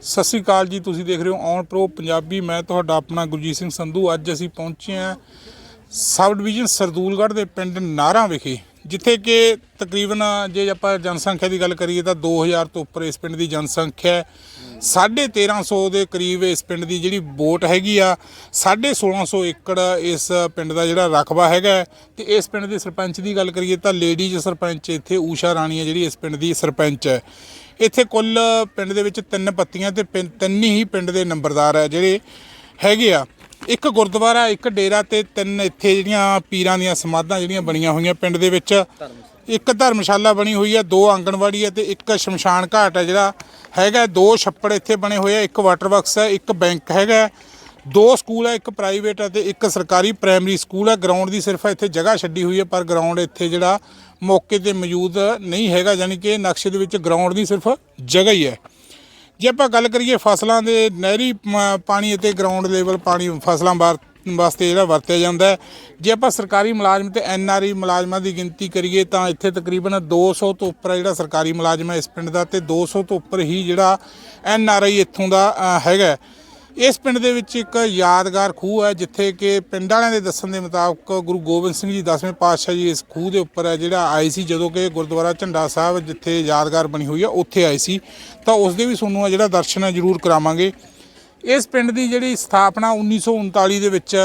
ਸਤਿ ਸ੍ਰੀ ਅਕਾਲ ਜੀ, ਤੁਸੀਂ ਦੇਖ ਰਹੇ ਹੋ ਔਨ ਪ੍ਰੋ ਪੰਜਾਬੀ। ਮੈਂ ਤੁਹਾਡਾ ਆਪਣਾ ਗੁਰਜੀਤ ਸਿੰਘ ਸੰਧੂ। ਅੱਜ ਅਸੀਂ ਪਹੁੰਚੇ ਹਾਂ ਸਬ ਡਿਵੀਜ਼ਨ ਸਰਦੂਲਗੜ੍ਹ ਦੇ ਪਿੰਡ ਨਾਰਾ ਵਿਖੇ, ਜਿੱਥੇ ਕਿ ਤਕਰੀਬਨ ਜੇ ਆਪਾਂ ਜਨਸੰਖਿਆ ਦੀ ਗੱਲ ਕਰੀਏ ਤਾਂ 2000 ਤੋਂ ਉੱਪਰ ਇਸ ਪਿੰਡ ਦੀ ਜਨਸੰਖਿਆ ਹੈ। 1350 ਦੇ ਕਰੀਬ ਇਸ ਪਿੰਡ ਦੀ ਜਿਹੜੀ ਵੋਟ ਹੈਗੀ ਆ 1650 ਏਕੜ ਇਸ ਪਿੰਡ ਦਾ ਜਿਹੜਾ ਰਕਬਾ ਹੈਗਾ ਹੈ। ਤੇ ਇਸ ਪਿੰਡ ਦੇ ਸਰਪੰਚ ਦੀ ਗੱਲ ਕਰੀਏ ਤਾਂ ਲੇਡੀਜ਼ ਸਰਪੰਚ ਇੱਥੇ, ਊਸ਼ਾ ਰਾਣੀ ਹੈ ਜਿਹੜੀ ਇਸ ਪਿੰਡ ਦੀ ਸਰਪੰਚ ਹੈ। ਇੱਥੇ ਕੁੱਲ ਪਿੰਡ ਦੇ ਵਿੱਚ ਤਿੰਨ ਪੱਤੀਆਂ ਤੇ ਪਿੰ- ਤਿੰਨ ਹੀ ਪਿੰਡ ਦੇ ਨੰਬਰਦਾਰ ਹੈ ਜਿਹੜੇ ਹੈਗੇ ਆ। ਇੱਕ ਗੁਰਦੁਆਰਾ, ਇੱਕ ਡੇਰਾ ਤੇ ਤਿੰਨ ਇੱਥੇ ਜਿਹੜੀਆਂ ਪੀਰਾਂ ਦੀਆਂ ਸਮਾਧਾਂ ਜਿਹੜੀਆਂ ਬਣੀਆਂ ਹੋਈਆਂ ਪਿੰਡ ਦੇ ਵਿੱਚ। ਇੱਕ ਧਰਮਸ਼ਾਲਾ ਬਣੀ ਹੋਈ ਹੈ ਦੋ ਆਂਗਣਵਾੜੀ ਹੈ ਤੇ ਇੱਕ ਸ਼ਮਸ਼ਾਨ ਘਾਟ ਹੈ ਜਿਹੜਾ ਹੈਗਾ। ਦੋ ਛੱਪੜ ਇੱਥੇ ਬਣੇ ਹੋਏ ਆ, ਇੱਕ ਵਾਟਰ ਵਰਕਸ ਹੈ ਇੱਕ ਬੈਂਕ ਹੈਗਾ। ਦੋ ਸਕੂਲ ਹੈ ਇੱਕ ਪ੍ਰਾਈਵੇਟ ਹੈ ਤੇ ਇੱਕ ਸਰਕਾਰੀ ਪ੍ਰਾਇਮਰੀ ਸਕੂਲ ਹੈ ਗਰਾਊਂਡ ਦੀ ਸਿਰਫ ਇੱਥੇ ਜਗ੍ਹਾ ਛੱਡੀ ਹੋਈ ਹੈ ਪਰ ਗਰਾਊਂਡ ਇੱਥੇ ਜਿਹੜਾ ਮੌਕੇ ਤੇ ਮੌਜੂਦ ਨਹੀਂ ਹੈਗਾ, ਯਾਨੀ ਕਿ ਨਕਸ਼ੇ ਦੇ ਵਿੱਚ ਗਰਾਊਂਡ ਦੀ ਸਿਰਫ ਜਗ੍ਹਾ ਹੀ ਹੈ। ਜੇ ਆਪਾਂ ਗੱਲ ਕਰੀਏ ਫਸਲਾਂ ਦੇ ਨਹਿਰੀ ਪਾਣੀ ਅਤੇ ਗਰਾਊਂਡ ਲੈਵਲ ਪਾਣੀ ਫਸਲਾਂ ਵਾਰ- ਵਾਸਤੇ ਜਿਹੜਾ ਵਰਤਿਆ ਜਾਂਦਾ ਜੇ ਆਪਾਂ ਸਰਕਾਰੀ ਮੁਲਾਜ਼ਮ ਤੇ ਐਨ ਆਰ ਆਈ ਮੁਲਾਜ਼ਮਾਂ ਦੀ ਗਿਣਤੀ ਕਰੀਏ, ਤਾਂ ਇੱਥੇ ਤਕਰੀਬਨ 200 ਤੋਂ ਉੱਪਰ ਜਿਹੜਾ ਸਰਕਾਰੀ ਮੁਲਾਜ਼ਮ ਹੈ ਇਸ ਪਿੰਡ ਦਾ, ਤੇ 200 ਤੋਂ ਉੱਪਰ ਹੀ ਜਿਹੜਾ ਐਨ ਆਰ ਆਈ ਇੱਥੋਂ ਦਾ ਹੈਗਾ ਇਸ ਪਿੰਡ ਦੇ ਵਿੱਚ ਇੱਕ ਯਾਦਗਾਰ ਖੂਹ ਹੈ, ਜਿੱਥੇ ਕਿ ਪਿੰਡ ਵਾਲਿਆਂ ਦੇ ਦੱਸਣ ਦੇ ਮੁਤਾਬਕ ਗੁਰੂ ਗੋਬਿੰਦ ਸਿੰਘ ਜੀ 10ਵੇਂ ਪਾਤਸ਼ਾਹ ਜੀ ਇਸ ਖੂਹ ਦੇ ਉੱਪਰ ਹੈ, ਜਿਹੜਾ ਆਏ ਸੀ ਜਦੋਂ ਕਿ ਗੁਰਦੁਆਰਾ ਝੰਡਾ ਸਾਹਿਬ ਜਿੱਥੇ ਯਾਦਗਾਰ ਬਣੀ ਹੋਈ ਹੈ, ਉੱਥੇ ਆਏ ਸੀ। ਤਾਂ ਉਸ ਦੇ ਵੀ ਤੁਹਾਨੂੰ ਆ ਜਿਹੜਾ ਦਰਸ਼ਨ ਹੈ ਜ਼ਰੂਰ ਕਰਾਵਾਂਗੇ। ਇਸ ਪਿੰਡ ਦੀ ਜਿਹੜੀ ਸਥਾਪਨਾ 1939 ਦੇ ਵਿੱਚ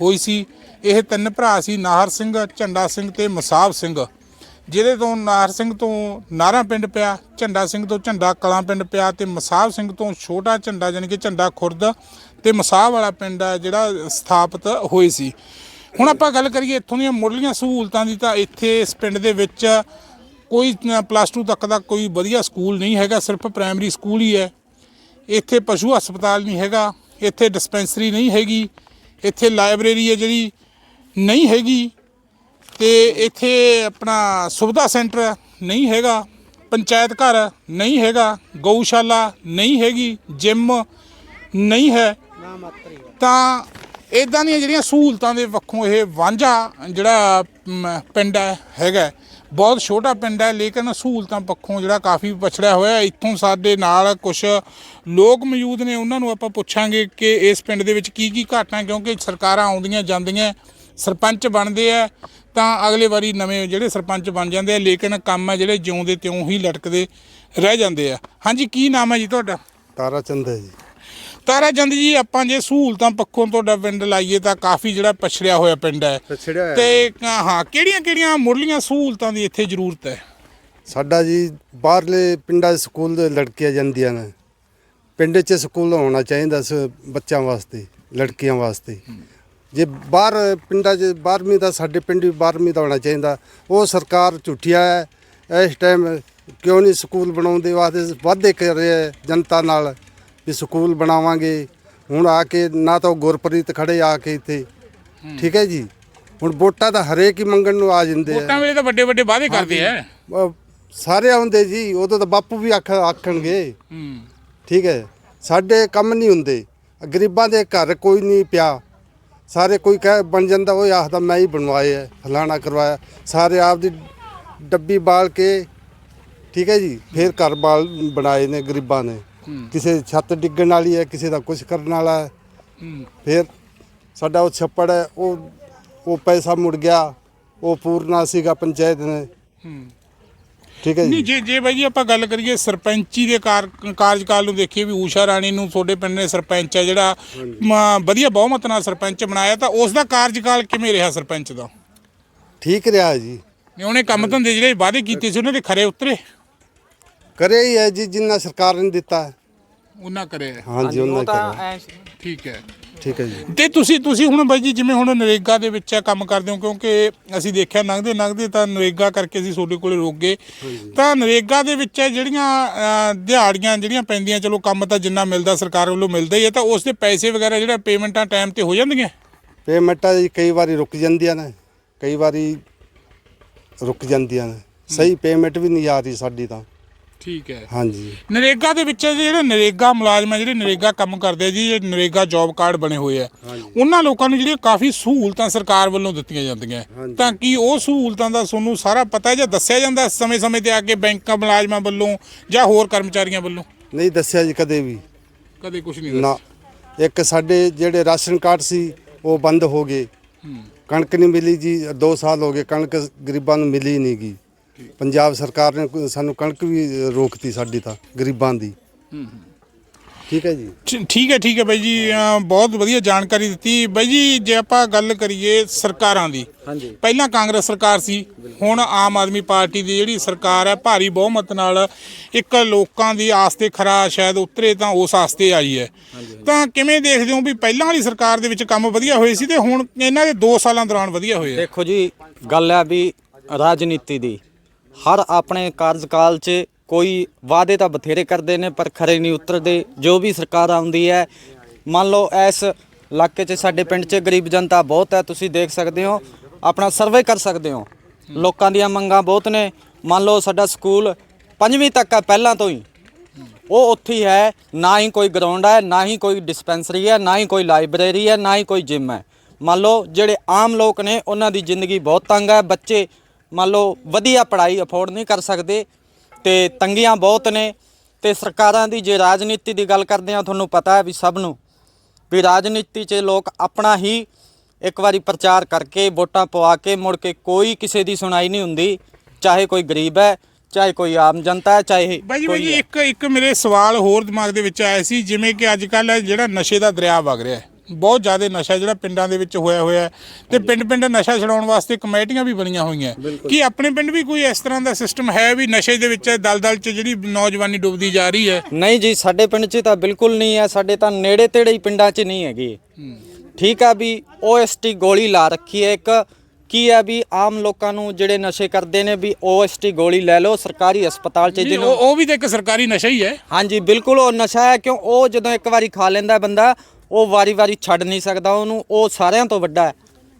ਹੋਈ ਸੀ, ਇਹ ਤਿੰਨ ਭਰਾ ਸੀ, ਨਾਹਰ ਸਿੰਘ, ਝੰਡਾ ਸਿੰਘ ਤੇ ਮਸਾਬ ਸਿੰਘ। ਜਿਹਦੇ ਤੋਂ ਨਾਰ ਸਿੰਘ ਤੋਂ ਨਾਰਾ ਪਿੰਡ ਪਿਆ, ਝੰਡਾ ਸਿੰਘ ਤੋਂ ਝੰਡਾ, ਕਲਾਂ ਪਿੰਡ ਪਿਆ ਤੇ ਮਸਾਬ ਸਿੰਘ ਤੋਂ ਛੋਟਾ ਝੰਡਾ ਯਾਨੀ ਕਿ ਝੰਡਾ ਖੁਰਦ ਤੇ ਮਸਾਬ ਵਾਲਾ ਪਿੰਡ ਹੈ ਜਿਹੜਾ ਸਥਾਪਿਤ ਹੋਏ ਸੀ। ਹੁਣ ਆਪਾਂ ਗੱਲ ਕਰੀਏ ਇੱਥੋਂ ਦੀਆਂ ਮੁੱਢਲੀਆਂ ਸਹੂਲਤਾਂ ਦੀ ਤਾਂ ਇੱਥੇ ਇਸ ਪਿੰਡ ਦੇ ਵਿੱਚ ਕੋਈ ਪਲੱਸ 2 ਤੱਕ ਦਾ ਕੋਈ ਵਧੀਆ ਸਕੂਲ ਨਹੀਂ ਹੈਗਾ, ਸਿਰਫ ਪ੍ਰਾਇਮਰੀ ਸਕੂਲ ਹੀ ਹੈ। ਇੱਥੇ ਪਸ਼ੂ ਹਸਪਤਾਲ ਨਹੀਂ ਹੈਗਾ, ਇੱਥੇ ਡਿਸਪੈਂਸਰੀ ਨਹੀਂ ਹੈਗੀ, ਇੱਥੇ ਲਾਇਬ੍ਰੇਰੀ ਹੈ ਜਿਹੜੀ ਨਹੀਂ ਹੈਗੀ। ਤੇ ਇੱਥੇ ਆਪਣਾ ਸੁਵਿਧਾ ਸੈਂਟਰ ਨਹੀਂ ਹੈਗਾ, ਪੰਚਾਇਤ ਘਰ ਨਹੀਂ ਹੈਗਾ, ਗਊਸ਼ਾਲਾ ਨਹੀਂ ਹੈਗੀ, ਜਿਮ ਨਹੀਂ ਹੈ। ਤਾਂ ਇਦਾਂ ਦੀਆਂ ਜਿਹੜੀਆਂ ਸਹੂਲਤਾਂ ਦੇ ਵੱਖੋਂ ਇਹ ਵਾਂਝਾ ਜਿਹੜਾ ਪਿੰਡ ਹੈ, ਹੈਗਾ ਬਹੁਤ ਛੋਟਾ ਪਿੰਡ ਹੈ, ਲੇਕਿਨ ਸਹੂਲਤਾਂ ਪੱਖੋਂ ਜਿਹੜਾ ਕਾਫੀ ਪਛੜਿਆ ਹੋਇਆ ਇੱਥੋਂ ਸਾਡੇ ਨਾਲ ਕੁਝ ਲੋਕ ਮੌਜੂਦ ਨੇ, ਉਹਨਾਂ ਨੂੰ ਆਪਾਂ ਪੁੱਛਾਂਗੇ ਕਿ ਇਸ ਪਿੰਡ ਦੇ ਵਿੱਚ ਕੀ ਕੀ ਘਾਟਾਂ, ਕਿਉਂਕਿ ਸਰਕਾਰਾਂ ਆਉਂਦੀਆਂ ਜਾਂਦੀਆਂ, ਸਰਪੰਚ ਬਣਦੇ ਆ ਤਾਂ ਅਗਲੇ ਵਾਰੀ ਨਵੇਂ ਜਿਹੜੇ ਸਰਪੰਚ ਬਣ ਜਾਂਦੇ ਆ ਲੇਕਿਨ ਕੰਮ ਆ ਜਿਹੜੇ ਜਿਉਂਦੇ ਤਿਉਂ ਹੀ ਲਟਕਦੇ ਰਹਿ ਜਾਂਦੇ ਆ। ਹਾਂਜੀ ਕੀ ਨਾਮ ਹੈ ਜੀ ਤੁਹਾਡਾ? ਤਾਰਾ ਚੰਦ ਹੈ ਜੀ। ਤਾਰਾ ਚੰਦ ਜੀ ਆਪਾਂ ਜੇ ਸਹੂਲਤਾਂ ਪੱਖੋਂ ਤੁਹਾਡਾ ਪਿੰਡ ਲਾਈਏ ਤਾਂ ਕਾਫੀ ਜਿਹੜਾ ਪਛੜਿਆ ਹੋਇਆ ਪਿੰਡ ਹੈ। ਪਛੜਿਆ ਹੋਇਆ ਤੇ ਹਾਂ ਕਿਹੜੀਆਂ ਕਿਹੜੀਆਂ ਮੁੱਢਲੀਆਂ ਸਹੂਲਤਾਂ ਦੀ ਇੱਥੇ ਜ਼ਰੂਰਤ ਹੈ? ਸਾਡਾ ਜੀ ਬਾਹਰਲੇ ਪਿੰਡਾਂ ਦੇ ਸਕੂਲ ਦੇ ਲੜਕੀਆਂ ਜਾਂਦੀਆਂ ਨੇ। ਪਿੰਡ 'ਚ ਸਕੂਲ ਹੋਣਾ ਚਾਹੀਦਾ ਸੀ ਬੱਚਿਆਂ ਵਾਸਤੇ ਲੜਕੀਆਂ ਵਾਸਤੇ। ਜੇ ਬਾਹਰ ਪਿੰਡਾਂ 'ਚ 12ਵੀਂ ਦਾ ਸਾਡੇ ਪਿੰਡ ਵੀ 12ਵੀਂ ਦਾ ਹੋਣਾ ਚਾਹੀਦਾ। ਉਹ ਸਰਕਾਰ ਝੂਠੀਆ ਹੈ। ਇਸ ਟਾਈਮ ਕਿਉਂ ਨਹੀਂ ਸਕੂਲ ਬਣਾਉਂਦੇ? ਵਾਸਤੇ ਵਾਅਦੇ ਕਰ ਰਿਹਾ ਹੈ ਜਨਤਾ ਨਾਲ ਵੀ ਸਕੂਲ ਬਣਾਵਾਂਗੇ। ਹੁਣ ਆ ਕੇ ਨਾ ਤਾਂ ਗੁਰਪ੍ਰੀਤ ਖੜੇ ਆ ਕੇ ਇੱਥੇ। ਠੀਕ ਹੈ ਜੀ? ਹੁਣ ਵੋਟਾਂ ਤਾਂ ਹਰੇਕ ਹੀ ਮੰਗਣ ਨੂੰ ਆ ਜਾਂਦੇ ਆ। ਵੋਟਾਂ ਵੇਲੇ ਤਾਂ ਵੱਡੇ ਵੱਡੇ ਵਾਅਦੇ ਕਰਦੇ ਆ। ਸਾਰੇ ਆਉਂਦੇ ਜੀ। ਉਦੋਂ ਤਾਂ ਬਾਪੂ ਵੀ ਆਖ ਆਖਣਗੇ। ਠੀਕ ਹੈ। ਸਾਡੇ ਕੰਮ ਨਹੀਂ ਹੁੰਦੇ। ਗਰੀਬਾਂ ਦੇ ਘਰ ਕੋਈ ਨਹੀਂ ਪਿਆ। ਸਾਰੇ ਕੋਈ ਕਹਿ ਬਣ ਜਾਂਦਾ ਉਹ ਆਖਦਾ ਮੈਂ ਹੀ ਬਣਵਾਏ ਹੈ ਫਲਾਣਾ ਕਰਵਾਇਆ। ਸਾਰੇ ਆਪਦੀ ਡੱਬੀ ਬਾਲ ਕੇ ਠੀਕ ਹੈ ਜੀ ਫਿਰ ਘਰ ਬਾਲ ਬਣਾਏ ਨੇ ਗਰੀਬਾਂ ਨੇ। ਕਿਸੇ ਦੀ ਛੱਤ ਡਿੱਗਣ ਵਾਲੀ ਹੈ ਕਿਸੇ ਦਾ ਕੁਝ ਕਰਨ ਵਾਲਾ ਹੈ। ਫਿਰ ਸਾਡਾ ਉਹ ਛੱਪੜ ਹੈ ਉਹ ਉਹ ਪੈਸਾ ਮੁੜ ਗਿਆ ਉਹ ਪੂਰਨਾ ਸੀਗਾ ਪੰਚਾਇਤ ਨੇ। ਠੀਕ ਹੈ ਨਹੀਂ ਜੀ ਜੇ ਜੇ ਬਾਈ ਜੀ ਆਪਾਂ ਗੱਲ ਕਰੀਏ ਸਰਪੰਚੀ ਦੇ ਕਾਰ ਕਾਰਜਕਾਲ ਨੂੰ ਦੇਖੀਏ ਵੀ ਊਸ਼ਾ ਰਾਣੀ ਨੂੰ ਤੁਹਾਡੇ ਪਿੰਡ ਨੇ ਸਰਪੰਚ ਹੈ ਜਿਹੜਾ ਮ, ਵਧੀਆ ਬਹੁਮਤ ਨਾਲ ਸਰਪੰਚ ਬਣਾਇਆ ਤਾਂ ਉਸ ਦਾ ਕਾਰਜਕਾਲ ਕਿਵੇਂ ਰਿਹਾ ਸਰਪੰਚ ਦਾ? ਠੀਕ ਰਿਹਾ ਜੀ। ਵੀ ਉਹਨੇ ਕੰਮ ਧੰਦੇ ਜਿਹੜੇ ਵਾਅਦੇ ਕੀਤੇ ਸੀ ਉਹਨਾਂ ਦੇ ਖਰੇ ਉਤਰੇ? ਕਰਿਆ ਹੀ ਹੈ ਜੀ ਜਿੰਨਾ ਸਰਕਾਰ ਨੇ ਦਿੱਤਾ। ਉਹਨਾਂ ਕਰੇ ਹਾਂਜੀ ਉਹਨਾਂ ਕਰਿਆ। ਠੀਕ ਹੈ। ਠੀਕ ਹੈ ਜੀ। ਤੇ ਤੁਸੀਂ ਤੁਸੀਂ ਹੁਣ ਬਾਈ ਜੀ ਜਿਵੇਂ ਹੁਣ ਨਰੇਗਾ ਦੇ ਵਿੱਚ ਕੰਮ ਕਰਦੇ ਹੋ ਕਿਉਂਕਿ ਅਸੀਂ ਦੇਖਿਆ ਲੰਘਦੇ ਲੰਘਦੇ ਤਾਂ ਨਰੇਗਾ ਕਰਕੇ ਅਸੀਂ ਤੁਹਾਡੇ ਕੋਲੇ ਰੁਕ ਗਏ। ਤਾਂ ਨਰੇਗਾ ਦੇ ਵਿੱਚ ਜਿਹੜੀਆਂ ਦਿਹਾੜੀਆਂ ਜਿਹੜੀਆਂ ਪੈਂਦੀਆਂ ਚਲੋ ਕੰਮ ਤਾਂ ਜਿੰਨਾ ਮਿਲਦਾ ਸਰਕਾਰ ਵੱਲੋਂ ਮਿਲਦਾ ਹੀ ਹੈ ਤਾਂ ਉਸ ਦੇ ਪੈਸੇ ਵਗੈਰਾ ਜਿਹੜਾ ਪੇਮੈਂਟਾਂ ਟਾਈਮ ਤੇ ਹੋ ਜਾਂਦੀਆਂ? ਪੇਮੈਂਟਾਂ ਜੀ ਕਈ ਵਾਰੀ ਰੁਕ ਜਾਂਦੀਆਂ ਨੇ ਕਈ ਵਾਰੀ ਰੁਕ ਜਾਂਦੀਆਂ ਨੇ। ਸਹੀ ਪੇਮੈਂਟ ਵੀ ਨਹੀਂ ਆ ਰਹੀ ਸਾਡੀ ਤਾਂ। ਠੀਕ ਹੈ। ਹਾਂਜੀ। ਨਰੇਗਾ ਦੇ ਵਿੱਚ ਜਿਹੜੇ ਨਰੇਗਾ ਮੁਲਾਜ਼ਮ ਜਿਹੜੇ ਨਰੇਗਾ ਕੰਮ ਕਰਦੇ ਆ ਜੀ ਇਹ ਨਰੇਗਾ ਜੌਬ ਕਾਰਡ ਬਣੇ ਹੋਏ ਆ। ਉਹਨਾਂ ਲੋਕਾਂ ਨੂੰ ਜਿਹੜੀਆਂ ਕਾਫੀ ਸਹੂਲਤਾਂ ਸਰਕਾਰ ਵੱਲੋਂ ਦਿੱਤੀਆਂ ਜਾਂਦੀਆਂ। ਤਾਂ ਕੀ ਉਹ ਸਹੂਲਤਾਂ ਦਾ ਤੁਹਾਨੂੰ ਸਾਰਾ ਪਤਾ ਹੈ ਜਾਂ ਦੱਸਿਆ ਜਾਂਦਾ ਸਮੇਂ-ਸਮੇਂ ਤੇ ਆ ਕੇ ਬੈਂਕਾਂ ਮੁਲਾਜ਼ਮਾਂ ਵੱਲੋਂ ਜਾਂ ਹੋਰ ਕਰਮਚਾਰੀਆਂ ਵੱਲੋਂ? ਨਹੀਂ ਦੱਸਿਆ ਜੀ ਕਦੇ ਵੀ। ਕਦੇ ਕੁਝ ਨਹੀਂ ਨਾ। ਇੱਕ ਸਾਡੇ ਜਿਹੜੇ ਰਾਸ਼ਨ ਕਾਰਡ ਸੀ ਉਹ ਬੰਦ ਹੋ ਗਏ। ਕਣਕ ਨਹੀਂ ਮਿਲੀ ਜੀ 2 ਸਾਲ ਹੋ ਗਏ ਕਣਕ ਗਰੀਬਾਂ ਨੂੰ ਮਿਲੀ ਨਹੀਂ ਗੀ ਪੰਜਾਬ ਸਰਕਾਰ ਨੇ ਸਾਨੂੰ ਕਣਕ ਵੀ ਰੋਕਤੀ ਸਾਡੀ ਤਾਂ ਗਰੀਬਾਂ ਦੀ। ਠੀਕ ਹੈ ਜੀ? ਠੀਕ ਹੈ ਠੀਕ ਹੈ ਬਾਈ ਜੀ ਬਹੁਤ ਵਧੀਆ ਜਾਣਕਾਰੀ ਦਿੱਤੀ। ਬਾਈ ਜੀ ਜੇ ਆਪਾਂ ਗੱਲ ਕਰੀਏ ਸਰਕਾਰਾਂ ਦੀ ਹਾਂਜੀ। ਪਹਿਲਾਂ ਕਾਂਗਰਸ ਸਰਕਾਰ ਸੀ ਹੁਣ ਆਮ ਆਦਮੀ ਪਾਰਟੀ ਦੀ ਜਿਹੜੀ ਸਰਕਾਰ ਹੈ ਭਾਰੀ ਬਹੁਮਤ ਨਾਲ ਇੱਕ ਲੋਕਾਂ ਦੀ ਆਸ ਤੇ ਖਰਾ ਸ਼ਾਇਦ ਉਤਰੇ ਤਾਂ ਉਸ ਆਸ ਤੇ ਆਈ ਹੈ। ਤਾਂ ਕਿਵੇਂ ਦੇਖਦੇ ਹੋ ਵੀ ਪਹਿਲਾਂ ਵਾਲੀ ਸਰਕਾਰ ਦੇ ਵਿੱਚ ਕੰਮ ਵਧੀਆ ਹੋਏ ਸੀ ਤੇ ਹੁਣ ਇਹਨਾਂ ਦੇ 2 ਸਾਲਾਂ ਦੌਰਾਨ ਵਧੀਆ ਹੋਏ ਆ? ਦੇਖੋ ਜੀ ਗੱਲ ਹੈ ਵੀ ਰਾਜਨੀਤੀ ਦੀ। ਹਰ ਆਪਣੇ ਕਾਰਜਕਾਲ 'ਚ ਕੋਈ ਵਾਅਦੇ ਤਾਂ ਬਥੇਰੇ ਕਰਦੇ ਨੇ, ਪਰ ਖਰੇ ਨਹੀਂ ਉਤਰਦੇ। ਜੋ ਵੀ ਸਰਕਾਰ ਆਉਂਦੀ ਹੈ, ਮੰਨ ਲਓ ਇਸ ਇਲਾਕੇ 'ਚ, ਸਾਡੇ ਪਿੰਡ 'ਚ ਗਰੀਬ ਜਨਤਾ ਬਹੁਤ ਹੈ, ਤੁਸੀਂ ਦੇਖ ਸਕਦੇ ਹੋ, ਆਪਣਾ ਸਰਵੇ ਕਰ ਸਕਦੇ ਹੋ। ਲੋਕਾਂ ਦੀਆਂ ਮੰਗਾਂ ਬਹੁਤ ਨੇ। ਮੰਨ ਲਓ ਸਾਡਾ ਸਕੂਲ ਪੰਜਵੀਂ ਤੱਕ ਹੈ, ਪਹਿਲਾਂ ਤੋਂ ਹੀ। ਉਹ ਉੱਥੇ ਹੀ ਹੈ, ਨਾ ਹੀ ਕੋਈ ਗਰਾਊਂਡ ਹੈ, ਨਾ ਹੀ ਕੋਈ ਡਿਸਪੈਂਸਰੀ ਹੈ, ਨਾ ਹੀ ਕੋਈ ਲਾਇਬ੍ਰੇਰੀ ਹੈ, ਨਾ ਹੀ ਕੋਈ ਜਿਮ ਹੈ। ਮੰਨ ਲਓ ਜਿਹੜੇ ਆਮ ਲੋਕ ਨੇ, ਉਹਨਾਂ ਦੀ ਜ਼ਿੰਦਗੀ ਬਹੁਤ ਤੰਗ ਹੈ। ਬੱਚੇ ਮੰਨ ਲਓ ਵਧੀਆ ਪੜ੍ਹਾਈ ਅਫੋਰਡ ਨਹੀਂ ਕਰ ਸਕਦੇ ਤੇ ਤੰਗੀਆਂ ਬਹੁਤ ਨੇ ਤੇ ਸਰਕਾਰਾਂ ਦੀ ਜੇ ਰਾਜਨੀਤੀ ਦੀ ਗੱਲ ਕਰਦੇ ਆ ਤੁਹਾਨੂੰ ਪਤਾ ਹੈ ਵੀ ਸਭ ਨੂੰ ਵੀ ਰਾਜਨੀਤੀ 'ਚ ਲੋਕ ਆਪਣਾ ਹੀ ਇੱਕ ਵਾਰੀ ਪ੍ਰਚਾਰ ਕਰਕੇ ਵੋਟਾਂ ਪਵਾ ਕੇ ਮੁੜ ਕੇ ਕੋਈ ਕਿਸੇ ਦੀ ਸੁਣਾਈ ਨਹੀਂ ਹੁੰਦੀ ਚਾਹੇ ਕੋਈ ਗਰੀਬ ਹੈ ਚਾਹੇ ਕੋਈ ਆਮ ਜਨਤਾ ਹੈ ਚਾਹੇ ਬਾਈ ਜੀ ਬਾਈ ਜੀ। ਇੱਕ ਇੱਕ ਮੇਰੇ ਸਵਾਲ ਹੋਰ ਦਿਮਾਗ ਦੇ ਵਿੱਚ ਆਇਆ ਸੀ ਜਿਵੇਂ ਕਿ ਅੱਜ ਕੱਲ ਜਿਹੜਾ ਨਸ਼ੇ ਦਾ ਦਰਿਆ ਵਗ ਰਿਹਾ ਹੈ ਬਹੁਤ ਜ਼ਿਆਦਾ ਨਸ਼ਾ ਜਿਹੜਾ ਪਿੰਡਾਂ ਦੇ ਵਿੱਚ ਹੋਇਆ ਹੋਇਆ ਤੇ ਪਿੰਡ ਪਿੰਡ ਨਸ਼ਾ ਛਡਾਉਣ ਵਾਸਤੇ ਕਮੇਟੀਆਂ ਵੀ ਬਣੀਆਂ ਹੋਈਆਂ। ਕੀ ਆਪਣੇ ਪਿੰਡ ਵੀ ਕੋਈ ਇਸ ਤਰ੍ਹਾਂ ਦਾ ਸਿਸਟਮ ਹੈ ਵੀ ਨਸ਼ੇ ਦੇ ਵਿੱਚ ਦਲਦਲ 'ਚ ਜਿਹੜੀ ਨੌਜਵਾਨੀ ਡੁੱਬਦੀ ਜਾ ਰਹੀ ਹੈ? ਨਹੀਂ ਜੀ ਸਾਡੇ ਪਿੰਡ 'ਚ ਤਾਂ ਬਿਲਕੁਲ ਨਹੀਂ ਹੈ ਸਾਡੇ ਤਾਂ ਨੇੜੇ ਤੇੜੇ ਹੀ ਪਿੰਡਾਂ 'ਚ ਨਹੀਂ ਹੈਗੀ। ਠੀਕ ਆ ਵੀ ਓਐਸਟੀ ਗੋਲੀ ਲਾ ਰੱਖੀ ਹੈ ਇੱਕ। ਕੀ ਹੈ ਵੀ ਆਮ ਲੋਕਾਂ ਨੂੰ ਜਿਹੜੇ ਨਸ਼ੇ ਕਰਦੇ ਨੇ ਵੀ ਓਐਸਟੀ ਗੋਲੀ ਲੈ ਲਓ ਸਰਕਾਰੀ ਹਸਪਤਾਲ 'ਚ ਜਿਹਨੂੰ ਉਹ ਵੀ ਤਾਂ ਇੱਕ ਸਰਕਾਰੀ ਨਸ਼ਾ ਹੀ ਹੈ। ਹਾਂਜੀ ਬਿਲਕੁਲ ਉਹ ਨਸ਼ਾ ਹੈ ਕਿਉਂ? ਉਹ ਜਦੋਂ ਇੱਕ ਵਾਰੀ ਖਾ ਲੈਂਦਾ ਬੰਦਾ ਉਹ ਵਾਰੀ-ਵਾਰੀ ਛੱਡ ਨਹੀਂ ਸਕਦਾ ਉਹਨੂੰ ਉਹ ਸਾਰਿਆਂ ਤੋਂ ਵੱਡਾ ਹੈ